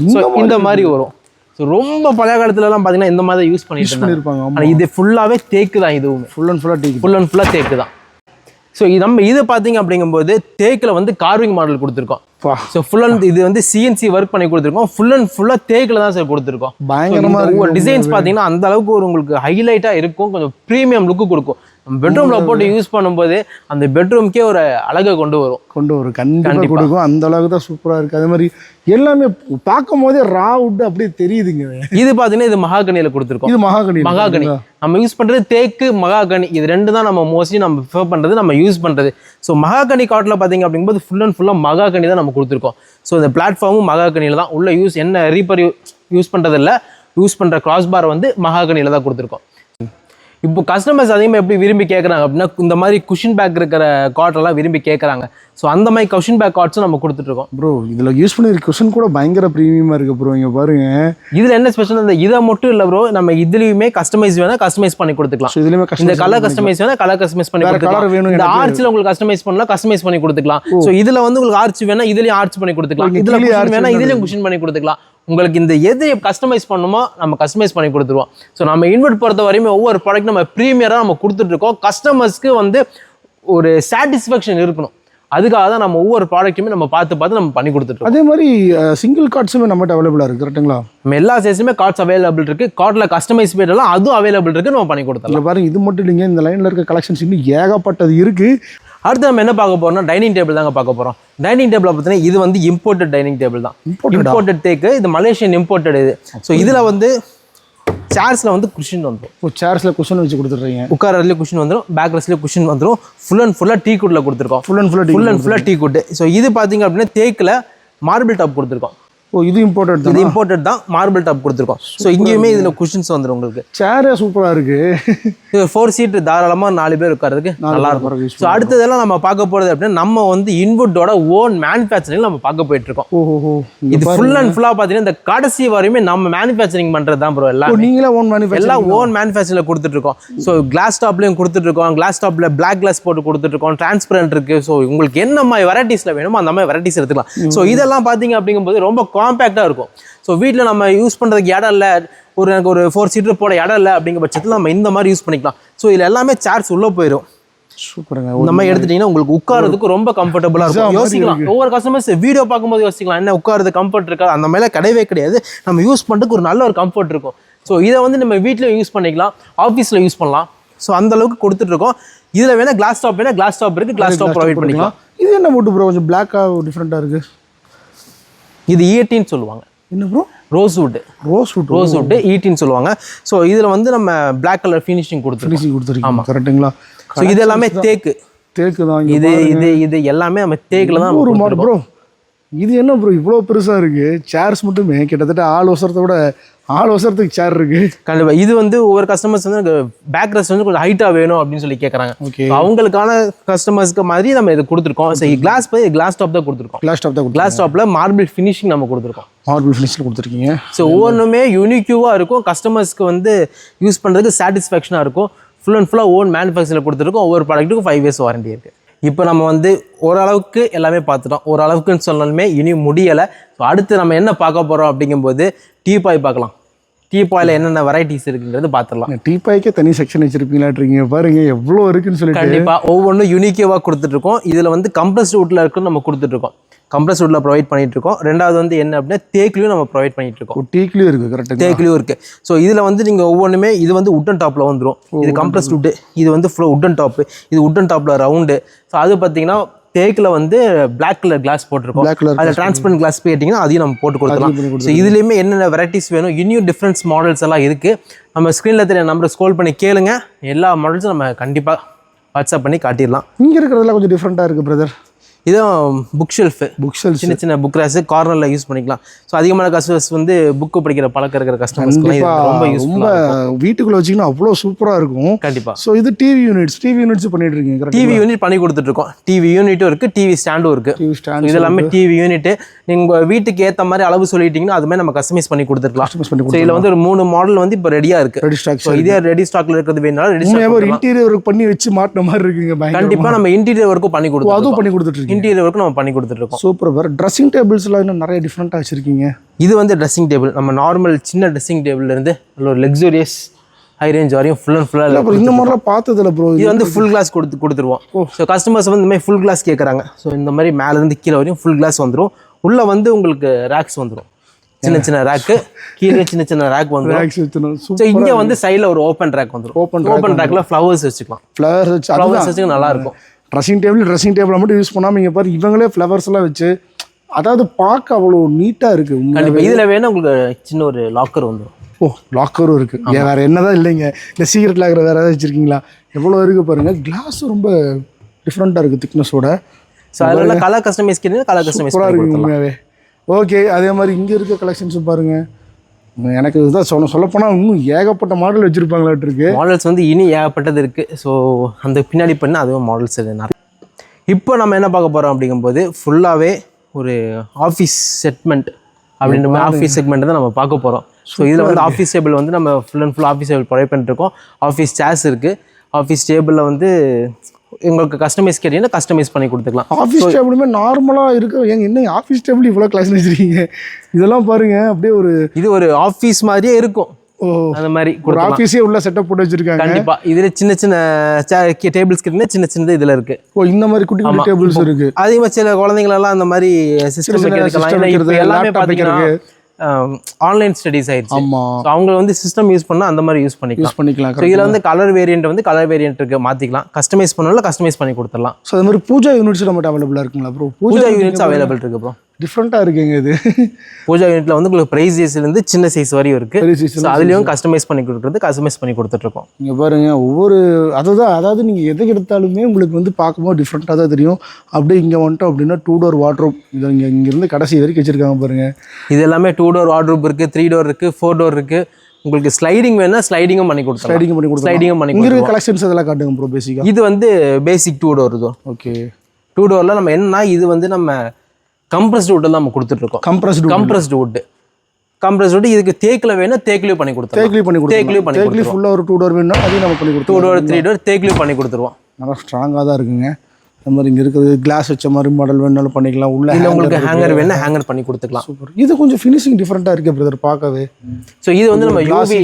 இந்த
மாதிரி. வரும். ஸோ ரொம்ப பழைய காலத்துலலாம் பார்த்தீங்கன்னா இந்த மாதிரி யூஸ் பண்ணிட்டு
பண்ணியிருப்பாங்க
ஆனால் இது ஃபுல்லாகவே தேக்கு தான் இதுவுமே.
ஃபுல் அண்ட் ஃபுல்லாக டீக்கு
ஃபுல் அண்ட் ஃபுல்லாக தேக்கு தான். ஸோ நம்ம இது பார்த்தீங்க அப்படிங்கும்போது தேக்கில் வந்து கார்விங் மாடல் கொடுத்துருக்கோம். ஸோ ஃபுல் அண்ட் இது வந்து சிஎன்சி ஒர்க் பண்ணி கொடுத்துருக்கோம். ஃபுல் அண்ட் ஃபுல்லாக தேக்கில் தான் சார் கொடுத்துருக்கோம்.
பயங்கரமா இருக்கு
ஒவ்வொரு டிசைன்ஸ் பார்த்தீங்கன்னா அந்த அளவுக்கு ஒரு உங்களுக்கு ஹைலைட்டாக இருக்கும். கொஞ்சம் ப்ரீமியம் லுக்கு கொடுக்கும். பெட்ரூமில் போட்டு யூஸ் பண்ணும்போது அந்த பெட்ரூம்க்கே ஒரு அழகை கொண்டு வரும்.
கொண்டு வரும். கண்டிப்பாக
கண்டிப்பா.
கொடுக்கும். அந்த அளவுக்கு தான் சூப்பராக இருக்குது அதே மாதிரி எல்லாமே பார்க்கும் போதே ரா வுட் அப்படியே தெரியுதுங்க.
இது பார்த்தீங்கன்னா இது மகாகனியில் கொடுத்துருக்கோம்.
இது மகாகனி.
மகாகனி. நம்ம யூஸ் பண்றது தேக்கு மகாகனி. இது ரெண்டு தான் நம்ம மோஸ்ட்லி நம்ம ப்ரிஃபர் பண்றது நம்ம யூஸ் பண்றது. ஸோ மகாகனி காட்டில் பார்த்தீங்க அப்படிங்கும்போது ஃபுல் அண்ட் ஃபுல்லாக மகாகனி தான் நம்ம கொடுத்துருக்கோம். ஸோ இந்த பிளாட்ஃபார்மும் மகாகனியில் தான். உள்ள யூஸ் என்ன ரீப்பர் யூஸ் பண்றது இல்ல யூஸ் பண்ற கிராஸ் பார் வந்து மகாகனியில் தான் கொடுத்துருக்கோம். இப்போ கஸ்டமர்ஸ் அதிகமாக எப்படி விரும்பி கேட்குறாங்க அப்படின்னா இந்த மாதிரி குஷின் பேக் இருக்கிற காட் எல்லாம் விரும்பி கேட்குறாங்க ஸோ அந்த மாதிரி குஷின் பேக் காட்ஸும் நம்ம கொடுத்துட்ருக்கோம்
ப்ரோ இதில் யூஸ் பண்ணிருக்க கொஷின் கூட பயங்கர ப்ரீமியமாக இருக்கு ப்ரோ இங்கே பாருங்க.
இதில் என்ன ஸ்பெஷல் இந்த இதை மட்டும் இல்லை ப்ரோ நம்ம இதுலேயுமே கஸ்டமைஸ் வேணால் கஸ்டமைஸ் பண்ணி கொடுத்துக்கலாம்.
இதுலேயுமே
இந்த கலர் கஸ்டமைஸ் வேணா கலர் கஸ்டமைஸ் பண்ணி கொடுத்துக்கலாம்.
வேணும்
இந்த. ஆர்ச்சில் உங்களுக்கு கஸ்டமைஸ் பண்ணலாம் கஸ்டமைஸ் பண்ணி கொடுத்துக்கலாம். ஸோ இதுல வந்து உங்களுக்கு ஆர்ச் வேணா இதுலயும் ஆர்ச் பண்ணி கொடுத்துக்கலாம். இதுல
கீழே
cushion
arch
வேணா
வேணா
இதுலயும் குஷன் பண்ணி கொடுத்துக்கலாம். உங்களுக்கு இந்த எது கஸ்டமைஸ் பண்ணுமோ நம்ம கஸ்டமைஸ் பண்ணி கொடுத்துருவோம். ஸோ நம்ம இன்வெர்ட் பொறுத்த வரையுமே ஒவ்வொரு ப்ராடக்ட் நம்ம ப்ரீமியராக நம்ம கொடுத்துட்டு இருக்கோம் கஸ்டமர்ஸ்க்கு வந்து ஒரு சாட்டிஸ்ஃபேக்ஷன் இருக்கணும். அதுக்காக தான் நம்ம ஒவ்வொரு ப்ராடக்ட்டுமே நம்ம பார்த்து பார்த்து நம்ம பண்ணி கொடுத்துட்டு
அதே மாதிரி சிங்கிள் கார்ட்ஸுமே நம்மகிட்ட அவைலபிளாக இருக்குது கரெக்ட்டுங்களா
நம்ம எல்லா சைஸுமே கார்ட்ஸ் அவைலபிள் இருக்கு. கார்ட்ல கஸ்டமைஸ் எல்லாம் அதுவும் அவைலபிள் இருக்கு நம்ம பண்ணி கொடுத்துடலாம்.
இதில் பாருங்க இது மட்டும் இல்லைங்க இந்த லைனில் இருக்க கலெக்ஷன்ஸ் இன்னும் ஏகப்பட்டது இருக்குது
அடுத்து நம்ம என்ன பார்க்க போறோம்னா டைனிங் டேபிள் தாங்க பார்க்க போறோம். டைனிங் டேபிள் பார்த்தீங்கன்னா இது வந்து இம்போர்ட்டட் டைனிங் டேபிள் தான்? இம்போர்ட்டட் தேக்கு இது மலேசியன் இம்போர்ட்டட் இது. ஸோ இதுல வந்து சேர்ஸ்ல வந்து குஷின் வந்துடும்
சேர்ஸில் கொஷின் வச்சு கொடுத்துட்றீங்க.
உட்காரதுலேயே குஷின் வந்துடும் பேக் ரெஸ்ட்லேயே குஷின் வந்துடும் ஃபுல் அண்ட் ஃபுல்லாக டீ குட்டில் கொடுத்துருக்கோம்
ஃபுல் அண்ட் ஃபுல்லாக
ஃபுல் அண்ட் ஃபுல்லாக டீ குட்டு ஸோ இது பார்த்தீங்க அப்படின்னா தேக்கில் மார்பிள் டாப் கொடுத்துருக்கோம்.
ஓ இது இம்பார்ட்டன்ட்
இது இம்போர்ட்டட் தான் மார்பிள் டாப் கொடுத்துருக்கோம். ஸோ இங்கேயுமே இதில் குஷின்ஸ் வந்துடும் உங்களுக்கு.
சேரே சூப்பராக இருக்குது
இது ஃபோர் சீட் தாராளமாக நாலு பேர் உட்காரதுக்கு நல்லா இருக்கும். ஸோ அடுத்ததெல்லாம் நம்ம பார்க்க போகிறது அப்படின்னா நம்ம வந்து இன்வுட்டோட ஓன் மேனுஃபேக்சரிங் நம்ம பார்க்க போயிட்டு இருக்கோம்
ஓஹோ.
இது ஃபுல் அண்ட் ஃபுல்லாக பார்த்தீங்கன்னா இந்த கடைசி வரையுமே நம்ம மேனுஃபேக்சரிங் பண்ணுறது தான் ப்ரோ எல்லாம்.
நீங்களே ஓன் மேனுஃபேக்சர்
எல்லாம் ஓன் மேனுஃபேக்சரில் கொடுத்துட்டு இருக்கோம் ஸோ கிளாஸ் டாப்லையும் கொடுத்துட்டு இருக்கோம் கிளாஸ் டாப்ல பிளாக் கிளாஸ் போட்டு கொடுத்துட்டு இருக்கோம் டிரான்ஸ்பரண்ட் இருக்கு. ஸோ உங்களுக்கு என்ன மாதிரி வெரைட்டிஸ்ல வேணுமோ அந்த மாதிரி வெரைட்டிஸ் எடுத்துக்கலாம். ஸோ இதெல்லாம் பார்த்தீங்க அப்படிங்கும்போது ரொம்ப காம்பேக்டாக இருக்கும். ஸோ வீட்டில் நம்ம யூஸ் பண்ணுறதுக்கு இடம் இல்லை. ஒரு எனக்கு ஒரு ஃபோர் சீட்டர் போட இடம் இல்லை அப்படிங்கிற பட்சத்தில் நம்ம இந்த மாதிரி யூஸ் பண்ணிக்கலாம். ஸோ இதில் எல்லாமே சேர்ஸ் உள்ளே போயிடும்
சூப்பருங்க.
மாதிரி எடுத்துட்டீங்கன்னா உங்களுக்கு உட்காரதுக்கு ரொம்ப கம்ஃபர்டபுளாக இருக்கும். யோசிக்கலாம். ஒவ்வொரு கஸ்டமர்ஸ் வீடியோ பார்க்கும்போது யோசிக்கலாம். என்ன உட்காரது கம்ஃபர்ட் இருக்கா? அந்த மாதிரிலாம் கிடையவே கிடையாது. நம்ம யூஸ் பண்ணுறதுக்கு ஒரு நல்ல ஒரு கம்ஃபர்ட் இருக்கும். ஸோ இதை வந்து நம்ம வீட்டில் யூஸ் பண்ணிக்கலாம். ஆஃபீஸில் யூஸ் பண்ணலாம். ஸோ அந்த அளவுக்கு கொடுத்துட்டு இருக்கோம். இதில் வேணா கிளாஸ் டாப் வேணா கிளாஸ் டாப் இருக்கு. கிளாஸ் டாப் ப்ரொவைட் பண்ணிக்கலாம்.
இது என்ன போட்டு ப்ரோ கொஞ்சம் பிளாக்காக டிஃப்ரெண்ட்டாக இருக்குது
இது ஈட்டின்னு சொல்லுவாங்க.
என்ன bro
rosewood
rosewood
rosewood ஈட்டின்னு சொல்லுவாங்க. ஸோ இதில் வந்து நம்ம பிளாக் கலர் ஃபினிஷிங் கொடுத்துருக்கோம்.
ஃபினிஷிங் கொடுத்துருக்கீங்க. கரெக்ட்டுங்களா
ஸோ இது எல்லாமே தேக்கு.
தேக்கு தான்
இது இது இது எல்லாமே நம்ம தேக்கில் தான்
ஒரு மாடல் ப்ரோ இது என்ன ப்ரோ இவ்வளோ பெருசாக இருக்குது சேர்ஸ் மட்டுமே கிட்டத்தட்ட ஆள் வசரத்தை விட ஆள் வசரத்துக்கு சேர் இருக்குது
கண்டிப்பா. இது வந்து ஒவ்வொரு கஸ்டமர்ஸ் வந்து பேக் ரெஸ்ட் வந்து கொஞ்சம் ஹைட்டா வேணும் அப்படின்னு சொல்லி கேட்குறாங்க
ஓகே
அவங்களுக்கான கஸ்டமர்ஸ்க்கு மாதிரி நம்ம இது கொடுத்துருக்கோம். ஸோ கிளாஸ் போய் கிளாஸ் டாப் தான் கொடுத்துருக்கோம்.
கிளாஸ் டாப் தான்
கிளாஸ் டாப்ல மார்பிள் ஃபினிஷிங் நம்ம கொடுத்துருக்கோம்.
மார்பிள் ஃபினிஷில் கொடுத்துருக்கீங்க.
ஸோ ஒவ்வொன்றுமே யூனிக்யூவாக இருக்கும். கஸ்டமர்ஸ்க்கு வந்து யூஸ் பண்ணுறதுக்கு சாட்டிஸ்ஃபேக்ஷனாக இருக்கும். ஃபுல் அண்ட் ஃபுல்லாக ஓன் மேனுஃபேக்சரில் கொடுத்துருக்கோம். ஒவ்வொரு ப்ராடக்ட்டுக்கும் ஃபைவ் இயர்ஸ் வாரண்டி இருக்குது இப்போ நம்ம வந்து ஓரளவுக்கு எல்லாமே பார்த்துட்டோம். ஓரளவுக்குன்னு சொன்னாலுமே இனி முடியலை. ஸோ அடுத்து நம்ம என்ன பார்க்க போகிறோம் அப்படிங்கும்போது டீ பாய் பார்க்கலாம். டீ பாயில் என்னென்ன வெரைட்டிஸ் இருக்குங்கிறது பார்த்துடலாம்.
டீ பாய்க்கே தனி செக்ஷன் வச்சிருப்பீங்களாட்றீங்க பாருங்க எவ்வளோ இருக்குன்னு சொல்லிட்டு.
கண்டிப்பா ஒவ்வொன்றும் யூனிக்கேவாக கொடுத்துட்டு இருக்கோம். இதுல வந்து கம்ப்ரஸ் வுட்ல இருக்குன்னு நம்ம கொடுத்துட்டு இருக்கோம். கம்ப்ரஸ் வுட்ல ப்ரொவைட் பண்ணிட்டு இருக்கோம் ரெண்டாவது வந்து என்ன அப்படின்னா தேக்கிலையும் நம்ம ப்ரொவைட் பண்ணிட்டு இருக்கோம்
டீக்லேயும் இருக்குது கரெக்டாக
தேக்கிலையும் இருக்கு. ஸோ இதுல வந்து நீங்க ஒவ்வொன்றுமே இது வந்து உட்டன் டாப்ல வந்துரும். இது கம்ப்ரஸ் வுட் இது வந்து ஃபுல்லாக உட்டன் டாப் இது உட்டன் டாப்ல ரவுண்டு ஸோ அது பார்த்தீங்கன்னா தேக்கில் வந்து பிளாக் கலர் கிளாஸ் போட்டிருக்கோம். அதில் டிரான்ஸ்பரண்ட் கிளாஸ் கேட்டிங்கன்னா அதையும் நம்ம போட்டு கொடுக்கலாம். ஸோ இதுலேயுமே என்னென்ன வெரைட்டிஸ் வேணும்? இன்னும் டிஃப்ரெண்ட்ஸ் மாடல்ஸ் எல்லாம் இருக்குது நம்ம ஸ்க்ரீனில் தெரிய நம்பரை ஸ்க்ரோல் பண்ணி கேளுங்க. எல்லா மாடல்ஸும் நம்ம கண்டிப்பாக வாட்ஸ்அப் பண்ணி காட்டிடலாம்.
இங்கே இருக்கிறதெல்லாம் கொஞ்சம் டிஃப்ரெண்ட்டாக இருக்குது பிரதர்
இதுவும் புக் ஷெல்ஃபு
புக் ஷெல்ஸ்
சின்ன சின்ன புக் ரேஸ் கார்னரில் யூஸ் பண்ணிக்கலாம். ஸோ அதிகமான கஸ்டமர்ஸ் வந்து புக்கு படிக்கிற பழக்கம் இருக்கிற கஸ்டமர்ஸ்க்குலாம் இது ரொம்ப
ரொம்ப
யூஸ்ஃபுல்லாக
வீட்டுக்குள்ள வச்சிங்கன்னா அவ்வளோ சூப்பராக இருக்கும்.
கண்டிப்பாக
ஸோ இது டிவி யூனிட்ஸ் டிவி யூனிட்ஸ் பண்ணிட்டு இருக்கீங்க
டிவி யூனிட் பண்ணி கொடுத்துட்டு இருக்கோம். டிவி யூனிட்டும் இருக்குது டிவி ஸ்டாண்டும் இருக்குது
டிவி ஸ்டாண்ட்
இது எல்லாமே டிவி யூனிட் நீங்கள் வீட்டுக்கு ஏற்ற மாதிரி அளவு சொல்லிட்டீங்கன்னா அது மாதிரி நம்ம கஸ்டமைஸ் பண்ணி கொடுத்துருக்கலாம்.
கஸ்டமைஸ் பண்ணி
இதில் வந்து ஒரு மூணு மாடல் வந்து இப்போ ரெடியாக இருக்குது
ரெடி ஸ்டாக்ஸ்
ஸோ இதே ரெடி ஸ்டாக்ல இருக்கிறது வேணாலும் ரெடி ஸ்டாக்
இன்டீரியர் ஒர்க் பண்ணி வச்சு மாட்டின மாதிரி இருக்குங்க
கண்டிப்பாக நம்ம இன்டீரியர் ஒர்க்கும் பண்ணி
அதுவும்
கொடுத்துருக்கோம்
பண்ணி கொடுத்துட்டு
இன்டீரியர் ஒர்க்கும் நம்ம பண்ணி கொடுத்துருக்கோம்
சூப்பர் வேறு ட்ரெஸ்ஸிங் டேபிள்ஸ்லாம் இன்னும் நிறைய டிஃப்ரெண்ட்டாக வச்சிருக்கீங்க.
இது வந்து ட்ரெஸ்ஸிங் டேபிள் நம்ம நார்மல் சின்ன ட்ரெஸ்ஸிங் டேபிள்ல இருந்து நல்ல ஒரு லக்ஸூரியஸ் ஹை ரேஞ்ச் வரையும் ஃபுல் அண்ட் ஃபுல்லாக
அப்புறம் இந்த மாதிரிலாம் பார்த்ததில்ல ப்ரோ
இது வந்து ஃபுல் கிளாஸ் கொடுத்து கொடுத்துருவோம். ஸோ கஸ்டமர்ஸ் வந்து இந்த மாதிரி ஃபுல் கிளாஸ் கேட்குறாங்க ஸோ இந்த மாதிரி மேல இருந்து கீழே வரையும் ஃபுல் கிளாஸ் வந்துரும். உள்ள வந்து உங்களுக்கு ரேக்ஸ் வந்துரும். சின்ன சின்ன ரேக்கு கீழே சின்ன சின்ன ரேக்
வச்சுணும்
ஸோ இங்க வந்து சைடில் ஒரு ஓப்பன் ரேக் வந்துரும்.
Open
ஓப்பன் ரேக்ல ஃப்ளவர்ஸ் வச்சுக்கலாம்.
ஃப்ளவர்ஸ் வச்சு
ஃப்ளவர்ஸ் வச்சுக்க நல்லா இருக்கும்.
ட்ரெஸ்ஸிங் டேபிள் ட்ரெஸ்ஸிங் டேபிளை மட்டும் யூஸ் பண்ணாமல் இங்கே பாரு இவங்களே ஃப்ளவர்ஸ் எல்லாம் வச்சு அதாவது பார்க்க அவ்வளோ நீட்டாக இருக்குது
இதுல வேணா உங்களுக்கு சின்ன ஒரு லாக்கர் வந்துரும்.
ஓ லாக்கரும் இருக்குது வேறு என்னதான் இல்லைங்க. இல்லை சீக்ரெட் லாக்கர் வேறு ஏதாவது வச்சுருக்கீங்களா? எவ்வளோ இருக்குது பாருங்கள் கிளாஸும் ரொம்ப டிஃப்ரெண்ட்டாக இருக்குது திக்னஸோட
ஸோ அதில் கலர் கஸ்டமைஸ் கலர் கஸ்டமைஸ்
இருக்குது உண்மையாகவே ஓகே அதே மாதிரி இங்கே இருக்க கலெக்ஷன்ஸும் பாருங்கள் எனக்கு இதுதான் சொல்ல சொல்லப்போனால் இன்னும் ஏகப்பட்ட மாடல் வச்சுருப்பாங்களாட்டு இருக்கு
மாடல்ஸ் வந்து இனி ஏகப்பட்டது இருக்குது ஸோ அந்த பின்னாடி பண்ண அதுவும் மாடல்ஸ் நிறைய இப்போ நம்ம என்ன பார்க்க போகிறோம் அப்படிங்கும்போது ஃபுல்லாகவே ஒரு ஆஃபீஸ் செட்மெண்ட் அப்படின்ற மாதிரி ஆஃபீஸ் செக்மெண்ட் தான் நம்ம பார்க்க போகிறோம் ஸோ இதில் வந்து ஆஃபீஸ் டேபிள் வந்து நம்ம full and full office table provide பண்ணிருக்கோம் ஆஃபீஸ் சேர்ஸ் இருக்குது ஆஃபீஸ் டேபிளில் வந்து உங்களுக்கு கஸ்டமைஸ் கேட்டீங்கன்னா கஸ்டமைஸ் பண்ணி கொடுத்துக்கலாம்.
ஆஃபீஸ் டேபிளுமே நார்மலாக இருக்கு ஏங்க என்ன ஆஃபீஸ் டேபிள் இவ்வளோ கிளாஸ் வச்சிருக்கீங்க? இதெல்லாம் பாருங்க அப்படியே ஒரு
இது ஒரு ஆஃபீஸ் மாதிரியே இருக்கும். அந்த மாதிரி
ஒரு ஆஃபீஸே உள்ள செட்டப் போட்டு வச்சிருக்காங்க.
கண்டிப்பா. இதுல சின்ன சின்ன டேபிள்ஸ் கிட்ட சின்ன சின்னது இதுல இருக்கு.
ஓ இந்த மாதிரி குட்டி குட்டி டேபிள்ஸ் இருக்கு.
அதிகமாக சில குழந்தைகள் எல்லாம் அந்த மாதிரி சிஸ்டம் எல்லாமே
laptop
பார்த்தீங்கன்னா ஆன்லைன் ஸ்டடீஸ் ஆயிடுச்சு.
ஆமா.
So, அவங்க வந்து சிஸ்டம் யூஸ் பண்ணா அந்த மாதிரி யூஸ் பண்ணிக்கலாம்.
யூஸ் பண்ணிக்கலாம்
இதில் வந்து கலர் வேரியன்ட் வந்து கலர் வேரியன்ட் இருக்கு மாற்றிக்கலாம் கஸ்டமைஸ் பண்ணாலும் கஸ்டமைஸ் பண்ணி கொடுத்துடலாம்.
ஸோ அது மாதிரி பூஜா யூனிட்ஸ் நம்மகிட்ட அவைலபிளாக இருக்குங்களா bro Pooja
Pooja units available இருக்கு ப்ரோ
டிஃப்ரெண்ட்டாக இருக்குங்க இது.
பூஜா யூனிட்ல வந்து உங்களுக்கு ப்ரைஸ் சின்ன சைஸ் வரையும் இருக்கு.
பெரிய size
ஸோ அதுலேயும் கஸ்டமைஸ் பண்ணி கொடுக்குறது கஸ்டமைஸ் பண்ணி கொடுத்துட்ருக்கோம்.
இங்கே பாருங்க ஒவ்வொரு அதுதான் அதாவது நீங்கள் எதை எடுத்தாலுமே உங்களுக்கு வந்து பார்க்கும்போது டிஃப்ரெண்ட்டாக தான் தெரியும். அப்படியே இங்கே வந்துட்டோம் அப்படின்னா டூ டோர் வாட்ரோப் இதை இங்கே இங்கேருந்து கடைசி வரைக்கும் வச்சிருக்காங்க பாருங்க.
இது எல்லாமே டூ டோர் வார்ட்ரூப் இருக்கு த்ரீ டோர் இருக்கு ஃபோர் டோர் இருக்கு. உங்களுக்கு ஸ்லைடிங் வேணா ஸ்லைடிங்கும் பண்ணி கொடுத்துருலாம்
ஸ்லைடிங் பண்ணி கொடுத்து
ஸ்லைடிங்கும் பண்ணி
இங்கே கலெக்ஷன்ஸ் அதெல்லாம் காட்டுங்க ப்ரோ பேசிக்காக
இது வந்து பேசிக் டூ டோர் தான்.
ஓகே
டூ டோரில் நம்ம என்னன்னா இது வந்து நம்ம கம்ப்ரஸ்டு வுட்டில் நம்ம கொடுத்துட்ருக்கோம்
compressed
compressed wood compressed wood இதுக்கு தேக்கில் வேணும் தேக்கிலையும் பண்ணி கொடுத்துருவோம்
தேக்லி பண்ணி
தேக்கிலையும் பண்ணி
தேக்லி ஃபுல்லாக ஒரு டூ டோர் வேணும்னா அதையும் நம்ம பண்ணி
டூ
கொடுத்துருவோம்
டோர் த்ரீ டோர் தேக்கிலையும் பண்ணி கொடுத்துருவோம்.
நல்லா ஸ்ட்ராங்காக தான் இருக்குங்க. இந்த மாதிரி இங்கே இருக்குது கிளாஸ் வச்ச மாதிரி மாடல் வேணாலும் பண்ணிக்கலாம். உள்ள
இல்லை உங்களுக்கு ஹேங்கர் வேணா ஹேங்கர் பண்ணி கொடுத்துக்கலாம்.
சூப்பர் இது கொஞ்சம் ஃபினிஷிங் டிஃப்ரெண்ட்டாக இருக்கு பிரதர் பார்க்கவே.
ஸோ இது வந்து நம்ம யூவி?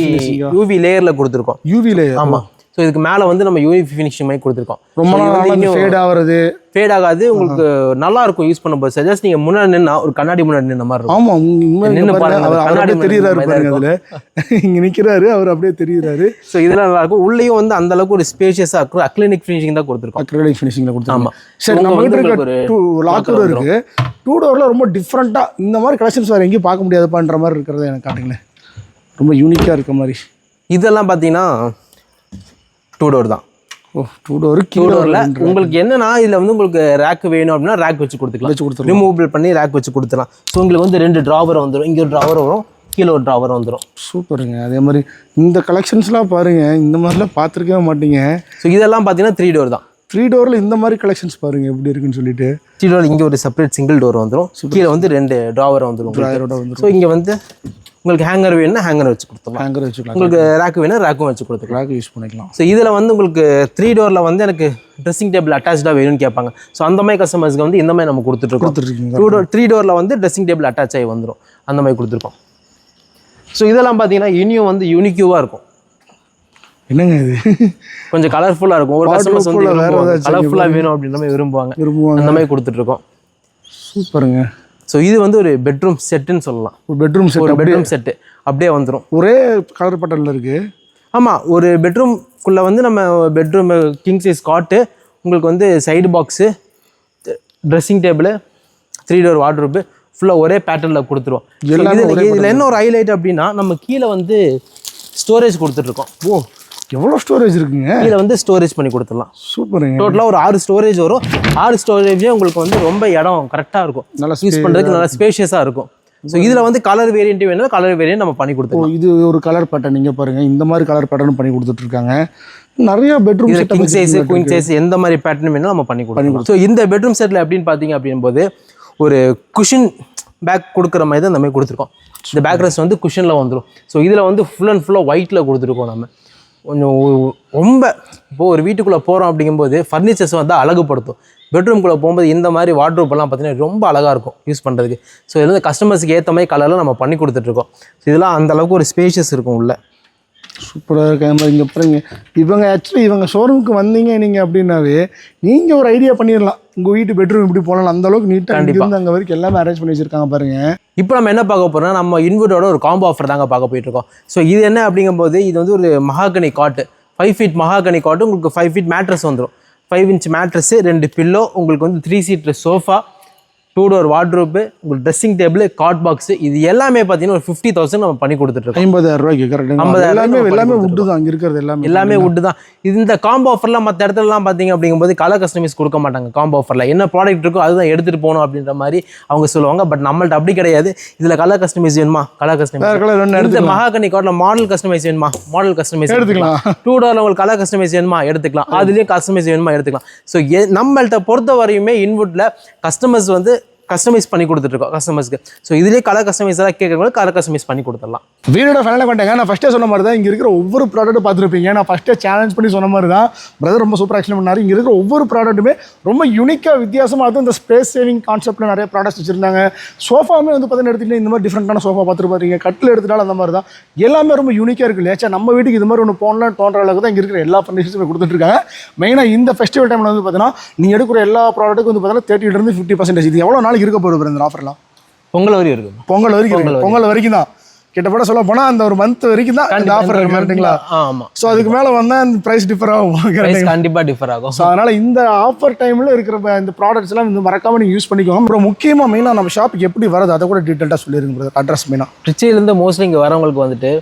யூவி லேயரில் கொடுத்துருக்கோம்.
யூவிலே
ஆமாம் ஸோ இதுக்கு மேலே வந்து நம்ம யூவி ஃபினிஷிங் மாதிரி கொடுத்துருக்கோம்.
ரொம்ப நாள் ஃபேட் ஆகிறது
ஃபேட் ஆகாது. உங்களுக்கு நல்லா இருக்கும் யூஸ் பண்ணும்போது. சஜஸ்ட் நீங்கள் முன்னாடி நின்னா ஒரு கண்ணாடி முன்னாடி நின்ன மாதிரி இருக்கும்.
ஆமா உங்க உண்மை
நின்னு
இங்க பாருங்க,
கண்ணாடி
தெரியுறாரு பாருங்க அதுல. இங்க நிக்கிறாரு அவர் அப்படியே தெரியுறாரு.
ஸோ இதெல்லாம் நல்லா இருக்கும். உள்ளேயும் வந்து அந்த அளவுக்கு ஒரு ஸ்பேஷியஸாக இருக்கும். அக்ளினிக் ஃபினிஷிங் தான் கொடுத்துருக்கோம்.
அக்ரலிக் ஃபினிஷிங்ல கொடுத்தாங்க
ஆமா.
சரி
உங்க
நம்ம
ஒரு
டூ லாக்கர் இருக்கு. டூ டோர்ல ரொம்ப டிஃப்ரெண்டா இந்த மாதிரி கலெக்ஷன்ஸ் வேற எங்கேயும் பார்க்க முடியாதுப்பான்ற மாதிரி இருக்கிறத எனக்கு காட்டுங்களேன். ரொம்ப யூனிக்கா இருக்க மாதிரி.
இதெல்லாம் பார்த்தீங்கன்னா டூ டோர் தான்.
ஓ டூ டோர்
டூ டோரில் உங்களுக்கு என்னன்னா இதில் வந்து உங்களுக்கு ரேக் வேணும் அப்படின்னா ரேக் வச்சு கொடுத்துக்கலாம்.
வச்சு கொடுத்துருவோம்.
ரிமூவபிள் பண்ணி ரேக் வச்சு கொடுத்துலாம். ஸோ உங்களுக்கு வந்து ரெண்டு ட்ராவர் வந்துடும் இங்கே ஒரு ட்ராவர் வரும். கீழே ஒரு ட்ராவர் வந்துடும்
சூப்பருங்க. அதே மாதிரி இந்த கலெக்ஷன்ஸ்லாம் பாருங்க. இந்த மாதிரிலாம் பார்த்துருக்கவே மாட்டீங்க.
ஸோ இதெல்லாம் பார்த்தீங்கன்னா த்ரீ டோர் தான்.
த்ரீ டோர்ல இந்த மாதிரி கலெக்ஷன்ஸ் பாருங்க. எப்படி இருக்குன்னு சொல்லிட்டு.
த்ரீ டோர் இங்கே ஒரு செப்பரேட் சிங்கிள் டோர் வந்துடும் கீழே வந்து ரெண்டு ட்ராவர் வந்துடும் ஸோ இங்கே வந்து உங்களுக்கு ஹேங்கர் வேணும்னா ஹேங்கர் வச்சு கொடுத்துக்கலாம்
ஹேங்கர் வச்சுக்கலாம்
உங்களுக்கு ரேக் வேணும் ரேக்கும் வச்சு கொடுத்துக்கலாம்.
கிளாக் யூஸ் பண்ணிக்கலாம்.
ஸோ இதில் வந்து உங்களுக்கு த்ரீ டோரில் வந்து எனக்கு ட்ரெஸ்ஸிங் டேபிள் அட்டாச்சாக வேணும்னு கேட்பாங்க. ஸோ அந்த மாதிரி கஸ்டமர்ஸ்க்கு வந்து இந்த மாதிரி நம்ம கொடுத்துட்ருக்கோம்
கொடுத்துருக்கீங்க
டூ டோர் த்ரீ டோரில் வந்து ட்ரெஸ்ஸிங் டேபிள் அட்டாச் ஆகி வந்துடும் அந்த மாதிரி கொடுத்துருக்கோம். ஸோ இதெல்லாம் பார்த்தீங்கன்னா இனியும் வந்து யூனிக்யூவாக இருக்கும்.
என்னங்க இது?
கொஞ்சம் கலர்ஃபுல்லாக இருக்கும். ஒரு கஸ்டமர்ஸ் வந்து கலர்ஃபுல்லாக வேணும் அப்படின்ற மாதிரி விரும்புவாங்க.
விரும்புவாங்க.
அந்த மாதிரி கொடுத்துட்ருக்கோம்
சூப்பருங்க.
ஸோ இது வந்து ஒரு பெட்ரூம் செட்டுன்னு சொல்லலாம்.
ஒரு பெட்ரூம் செட்
ஒரு பெட்ரூம் செட்டு அப்படியே வந்துடும்
ஒரே கலர் பட்டன்ல இருக்கு.
ஆமாம் ஒரு பெட்ரூம்குள்ளே வந்து நம்ம பெட்ரூம் கிங் சைஸ் காட்டு உங்களுக்கு வந்து side box dressing table three door wardrobe ஃபுல்லாக ஒரே பேட்டர்னில் கொடுத்துருவோம். இதில் என்ன ஒரு ஹைலைட் அப்படின்னா நம்ம கீழே வந்து ஸ்டோரேஜ் கொடுத்துட்ருக்கோம்
ஓ எவ்வளோ ஸ்டோரேஜ் இருக்குங்க?
கீழே வந்து ஸ்டோரேஜ் பண்ணி கொடுத்துடலாம்.
சூப்பருங்க.
டோட்டலாக ஒரு ஆறு ஸ்டோரேஜ் வரும். ஆறு ஸ்டோரேஜே உங்களுக்கு வந்து ரொம்ப இடம் கரெக்டாக இருக்கும்.
நல்லா
யூஸ் பண்ணுறதுக்கு நல்லா ஸ்பேஷியஸாக இருக்கும். ஸோ இதில் வந்து கலர் வேரியன்ட் வேணும் கலர் வேரியன்ட் நம்ம பண்ணி கொடுத்துருவோம்
இது ஒரு கலர் பேட்டர்ன் நீங்க பாருங்க. இந்த மாதிரி கலர் பேட்டர்ன் பண்ணி கொடுத்துட்டு இருக்காங்க நிறைய பெட்ரூம்
இதில் கிங் சைஸ் குயின் சைஸ் எந்த மாதிரி பேட்டர்ன் வேணும் நம்ம பண்ணி கொடுக்கலாம் ஸோ இந்த பெட்ரூம் செட்டில் எப்படின்னு பார்த்தீங்க அப்படின்போது ஒரு குஷின் பேக் கொடுக்குற மாதிரி தான் மாதிரி கொடுத்துருக்கோம். இந்த பேக் ரெஸ்ட் வந்து குஷனில் வந்துடும் ஸோ இதில் வந்து ஃபுல் அண்ட் ஃபுல்லாக ஒயிட்டில் கொடுத்துருக்கோம் நம்ம. கொஞ்சம் ரொம்ப இப்போது ஒரு வீட்டுக்குள்ளே போகிறோம் அப்படிங்கும்போது ஃபர்னிச்சர்ஸ் வந்து அழகுப்படுத்தும் பெட்ரூம்குள்ளே போகும்போது இந்த மாதிரி வாட்ரூப்லாம் பார்த்தீங்கன்னா ரொம்ப அழகாக இருக்கும் யூஸ் பண்ணுறதுக்கு ஸோ இது வந்து கஸ்டமர்ஸ்க்கு ஏற்ற மாதிரி கலரில் நம்ம பண்ணி கொடுத்துட்ருக்கோம் ஸோ இதெல்லாம் அந்த அளவுக்கு ஒரு ஸ்பேஷியஸ் இருக்கும் உள்ள.
சூப்பராக இருக்காங்க இங்கே பாருங்க. இவங்க ஆக்சுவலி இவங்க ஷோரூமுக்கு வந்தீங்க நீங்கள் அப்படின்னாவே நீங்கள் ஒரு ஐடியா பண்ணிடலாம். உங்கள் வீட்டு பெட்ரூம் இப்படி போகலாம் அந்த அளவுக்கு நீட்டாக இருந்து அங்கே வரைக்கும் எல்லாமே அரேஞ்ச் பண்ணி வச்சிருக்காங்க பாருங்க.
இப்போ நம்ம என்ன பார்க்க போறோம்னா நம்ம இன்வெர்டோட ஒரு காம்போ ஆஃபர் தாங்க பார்க்க போயிட்டு இருக்கோம். ஸோ இது என்ன அப்படிங்கும்போது இது வந்து ஒரு மகாகனி காட்டு ஃபைவ் ஃபீட் மகாகனி காட்டு உங்களுக்கு ஃபைவ் ஃபீட் மேட்ரஸ் வந்துடும் ஃபைவ் இன்ச் மேட்ரஸ் ரெண்டு பில்லோ உங்களுக்கு வந்து three seater sofa two door wardrobe உங்களுக்கு ட்ரெஸ்ஸிங் டேபிள் காட் பாக்ஸ் இது எல்லாமே பார்த்தீங்கன்னா ஒரு ஃபிஃப்டி தௌசண்ட் நம்ம பண்ணி கொடுத்துட்ருக்கோம்
ஐம்பதாயிரம் ரூபாய்க்கு கரெக்ட்
ஐம்பதாயிரம்
எல்லாமே எல்லாமே உட்டு தான் அங்கே இருக்கிறது எல்லாமே
எல்லாமே wood தான். இது இந்த காம்போ ஆஃபர்லாம் மற்ற இடத்துலலாம் பார்த்தீங்க அப்படிங்கும்போது கலர் கஸ்டமைஸ் கொடுக்க மாட்டாங்க காம்போ ஆஃபரில் என்ன ப்ராடக்ட் இருக்கோ அதுதான் எடுத்துகிட்டு போகணும் அப்படின்ற மாதிரி அவங்க சொல்லுவாங்க. பட் நம்மள்ட்ட அப்படி கிடையாது. இதில் கலர் கஸ்டமைஸ் வேணுமா? கலர் கஸ்டமைஸ் இந்த மகாகனி கார்டில் மாடல் கஸ்டமைஸ் வேணுமா? மாடல் கஸ்டமைஸ்
எடுத்துக்கலாம்.
டூ டோரில் உங்களுக்கு கலர் கஸ்டமைஸ் வேணுமா? எடுத்துக்கலாம். அதுலேயும் கஸ்டமைஸ் வேணுமா? எடுத்துக்கலாம். ஸோ நம்மள்ட்ட பொறுத்த வரையுமே இன்வுட்டில் கஸ்டமர்ஸ் வந்து கஸ்டமைஸ் பண்ணி கொடுத்துட்ருக்கோம் கஸ்டமர்ஸ்க்கு ஸோ இதுலேயே கலர் கஸ்டமைஸ் எல்லாம் கேட்குறவங்க கலர் கஸ்டமைஸ் பண்ணி கொடுத்துடலாம்.
வீடியோட ஃபைனலாக பண்ணிட்டேங்க நான் ஃபஸ்ட்டே சொன்ன மாதிரி தான் இங்கே இருக்கிற ஒவ்வொரு ப்ராடக்ட்டும் பார்த்துருப்பீங்க. நான் ஃபஸ்ட்டே சேலஞ்ச் பண்ணி சொன்ன மாதிரி தான் பிரதர் ரொம்ப சூப்பர் ஆக்ஷன் பண்ணாரு. இங்கே இருக்கிற ஒவ்வொரு ப்ராடக்ட்டுமே ரொம்ப யூனிக்காக வித்தியாசமாக அதுவும் இந்த ஸ்பேஸ் சேவிங் கான்செப்ட்டில் நிறைய ப்ராடக்ட்ஸ் வச்சிருந்தாங்க. சோஃபாவுமே வந்து பார்த்தீங்கன்னா எடுத்துக்கிட்டே இந்த மாதிரி டிஃப்ரெண்ட்டான சோஃபா பார்த்துருப்பாருங்க கட்டில் எடுத்துட்டாலும் அந்த மாதிரி தான் எல்லாமே ரொம்ப யூனிக்காக இருக்கு. இல்லையா நம்ம வீட்டுக்கு இது மாதிரி ஒன்று போடலாம்னு தோன்ற அளவுக்கு தான் இங்கே இருக்கிற எல்லா ஃபர்னிச்சர்ஸுமே கொடுத்துட்ருக்காங்க மெயினாக இந்த ஃபெஸ்டிவல் டைமில் வந்து பார்த்தீங்கன்னா நீங்கள் எடுக்கிற எல்லா ப்ராடக்ட்டுக்கும் வந்து பார்த்தீங்கன்னா தேர்ட்டிலேருந்து ஃபிஃப்டி பர்சன்டேஜ் இது எவ்வளோ நாளைக்கு இருக்க போகுது இந்த ஆஃபர்லாம்
பொங்கல் வரையும் இருக்கும்.
பொங்கல் வரைக்கும் இருக்கு. பொங்கல் வரைக்கும் தான் கிட்டத்தட்ட சொல்ல போனால் அந்த ஒரு மந்த் வரைக்கும் தான் இந்த ஆஃபர் இருக்கு கரெக்ட்டுங்களா
ஆமாம்
ஸோ அதுக்கு மேலே வந்தால் அந்த ப்ரைஸ் டிஃபர் ஆகும்.
கண்டிப்பாக டிஃபர் ஆகும்.
ஸோ அதனால் இந்த ஆஃபர் டைமில் இருக்கிற இந்த ப்ராடக்ட்ஸ் எல்லாம் வந்து மறக்காம நீங்கள் யூஸ் பண்ணிக்கோங்க. அப்புறம் முக்கியமாக மெயினாக நம்ம ஷாப்புக்கு எப்படி வருது அதை கூட டீட்டெயிலாக சொல்லிருங்க அட்ரஸ் மெயினாக
திருச்சியிலேருந்து மோஸ்ட்லி இங்கே வரவங்களுக்கு வந்துட்டு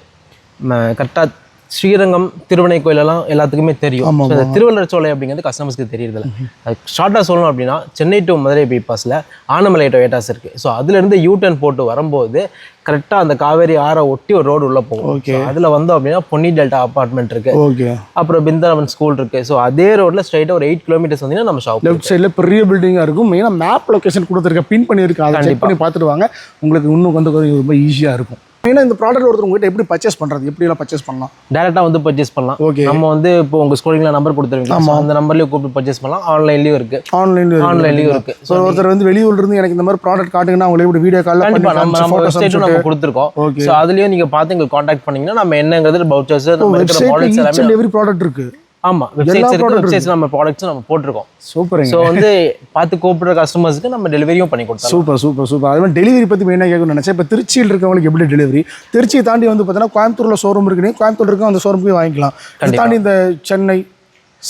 கரெக்டாக ஸ்ரீரங்கம் திருவண்ணை கோயிலெல்லாம் எல்லாத்துக்குமே தெரியும். இந்த திருவள்ளுவர் சோலை அப்படிங்கிறது கஸ்டமர்ஸ்க்கு தெரியறதில்ல. அது ஷார்ட்டாக சொல்லணும் அப்படின்னா சென்னை டு மதுரை பைபாஸில் ஆனமலை டொயேட்டாஸ் இருக்குது ஸோ அதுலேருந்து யூ டர்ன் போட்டு வரும்போது கரெக்டாக அந்த காவேரி ஆறை ஒட்டி ஒரு ரோடு உள்ளே போகும்.
Okay.
அதில் வந்தோம் அப்படின்னா பொன்னி டெல்டா அப்பார்ட்மெண்ட் இருக்குது
ஓகே
அப்புறம் பிருந்தாவன் ஸ்கூல் இருக்குது ஸோ அதே ரோட்டில் ஸ்ட்ரைட்டாக ஒரு எயிட் கிலோமீட்டர்ஸ் வந்தீங்கன்னா நம்ம ஷாப்
லெஃப்ட் சைடில் பெரிய பில்டிங்காக இருக்கும். மெயினாக மேப் லொகேஷன் கொடுத்துருக்க பின் பண்ணியிருக்கேன் அதை செக் பண்ணி பார்த்துட்டு வாங்க. உங்களுக்கு இன்னும் வந்து ரொம்ப ஈஸியாக இருக்கும். மெயினாக இந்த ப்ராடக்ட் ஒருத்தர் உங்ககிட்ட எப்படி பர்ச்சேஸ் பண்ணுறது எப்படிலாம் பர்ச்சேஸ் பண்ணலாம்?
டேரெக்டாக வந்து பர்ச்சேஸ் பண்ணலாம்.
ஓகே
நம்ம வந்து இப்போ உங்கள் ஸ்கூலிங்கில் நம்பர் கொடுத்துருவீங்க So, அந்த நம்பர்லேயே கூப்பிட்டு பர்ச்சேஸ் பண்ணலாம். ஆன்லைன்லேயும் இருக்குது
ஆன்லைன்ல
ஆன்லைன்லேயும் இருக்குது
ஸோ ஒருத்தர் வந்து வெளியூர்ல இருந்து எனக்கு இந்த மாதிரி ப்ராடக்ட் காட்டுங்கன்னா அவங்களே இப்படி வீடியோ காலில் பண்ணி
கண்டிப்பா நம்ம நம்ம வெப்சைட்டும் நம்ம கொடுத்துருக்கோம்.
Okay.
ஸோ அதுலயும் நீங்க பார்த்து எங்களுக்கு காண்டாக்ட் பண்ணீங்கன்னா நம்ம என்னங்கிறது பவுச்சர்ஸ் நம்ம இருக்கிற
ஈச்
எல்லாமே
எவ்ரி ப்ராடக்ட் இருக்கு.
ஆமா வெப்சைட்ஸ் இருக்கு வெப்சைட்ஸ் நம்ம ப்ராடக்ட்ஸ் நம்ம போட்டிருக்கோம்.
சூப்பருங்க.
ஸோ வந்து பார்த்து கூப்பிடுற கஸ்டமர்ஸ்க்கு நம்ம டெலிவரியும் பண்ணி கொடுத்தோம்
சூப்பர் சூப்பர் சூப்பர். அது மாதிரி டெலிவரி பற்றி மெயினாக கேட்கணும்னு நினச்சேன். இப்போ திருச்சியில் இருக்கவங்களுக்கு எப்படி டெலிவரி திருச்சியை தாண்டி வந்து பார்த்தீங்கன்னா கோயம்புத்தூரில் ஷோரூம் இருக்குன்னு கோயம்புத்தூர் இருக்க அந்த ஷோரூம் போய் வாங்கிக்கலாம். தாண்டி இந்த சென்னை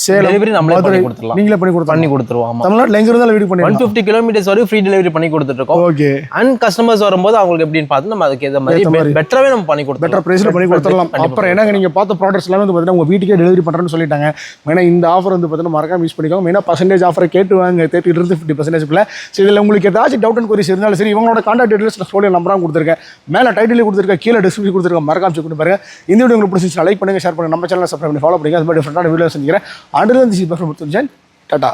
சேலம்
டெலிவரி நம்மளே பண்ணி கொடுத்துடலாம்.
நீங்களே பண்ணி கொடுத்தா
பண்ணி கொடுத்துருவோம்
தமிழ்நாட்டில் எங்க இருந்தாலும் வீடு
ஒன்
பண்ணிடலாம்
ஃபிஃப்டி கிலோமீட்டர்ஸ் வரையும் ஃப்ரீ டெலிவரி பண்ணி கொடுத்துட்டு இருக்கோம்
ஓகே.
அண்ட் கஸ்டமர்ஸ் வரும்போது அவங்களுக்கு எப்படின்னு பார்த்து நம்ம அதுக்கு ஏற்ற மாதிரி பெட்டராகவே நம்ம பண்ணி கொடுத்துருவோம்
பெட்டர் ப்ரைஸில் பண்ணி கொடுத்துடலாம். அப்புறம் என்னங்க நீங்கள் பார்த்த ப்ராடக்ட்ஸ் எல்லாமே வந்து பார்த்தீங்கன்னா உங்கள் வீட்டுக்கே டெலிவரி பண்ணுறேன்னு சொல்லிட்டாங்க. மெயினாக இந்த ஆஃபர் வந்து பார்த்தீங்கன்னா மறக்காம யூஸ் பண்ணிக்கோங்க. மெயினாக பர்சன்டேஜ் ஆஃபரை கேட்டு வாங்க. தேர்ட்டி இருந்து ஃபிஃப்டி பர்சன்டேஜ்க்குள்ள ஸோ இதில் உங்களுக்கு ஏதாச்சும் டவுட் அண்ட் கொரிஸ் இருந்தாலும் சரி இவங்களோட கான்டாக்ட் டீடைல்ஸ் நான் ஸ்டோரியில் நம்பராக கொடுத்துருக்கேன். மேலே டைட்டில் கொடுத்துருக்கேன். கீழே டிஸ்கிரிப்ஷன் கொடுத்துருக்கேன். மறக்காம செக் பண்ணி பாருங்க. இந்த வீடியோ உங்களுக்கு பிடிச்சிருந்துச்சு லைக் பண்ணுங்க ஷேர் பண்ணுங்க. நம்ம சேனலை சப்ஸ்கிரைப் பண்ணி ஃபாலோ பண்ணுங்க அது மாதிரி டிஃப்ரெண்டான வீடியோஸ் நினைக்கிறேன் until the see perfect tata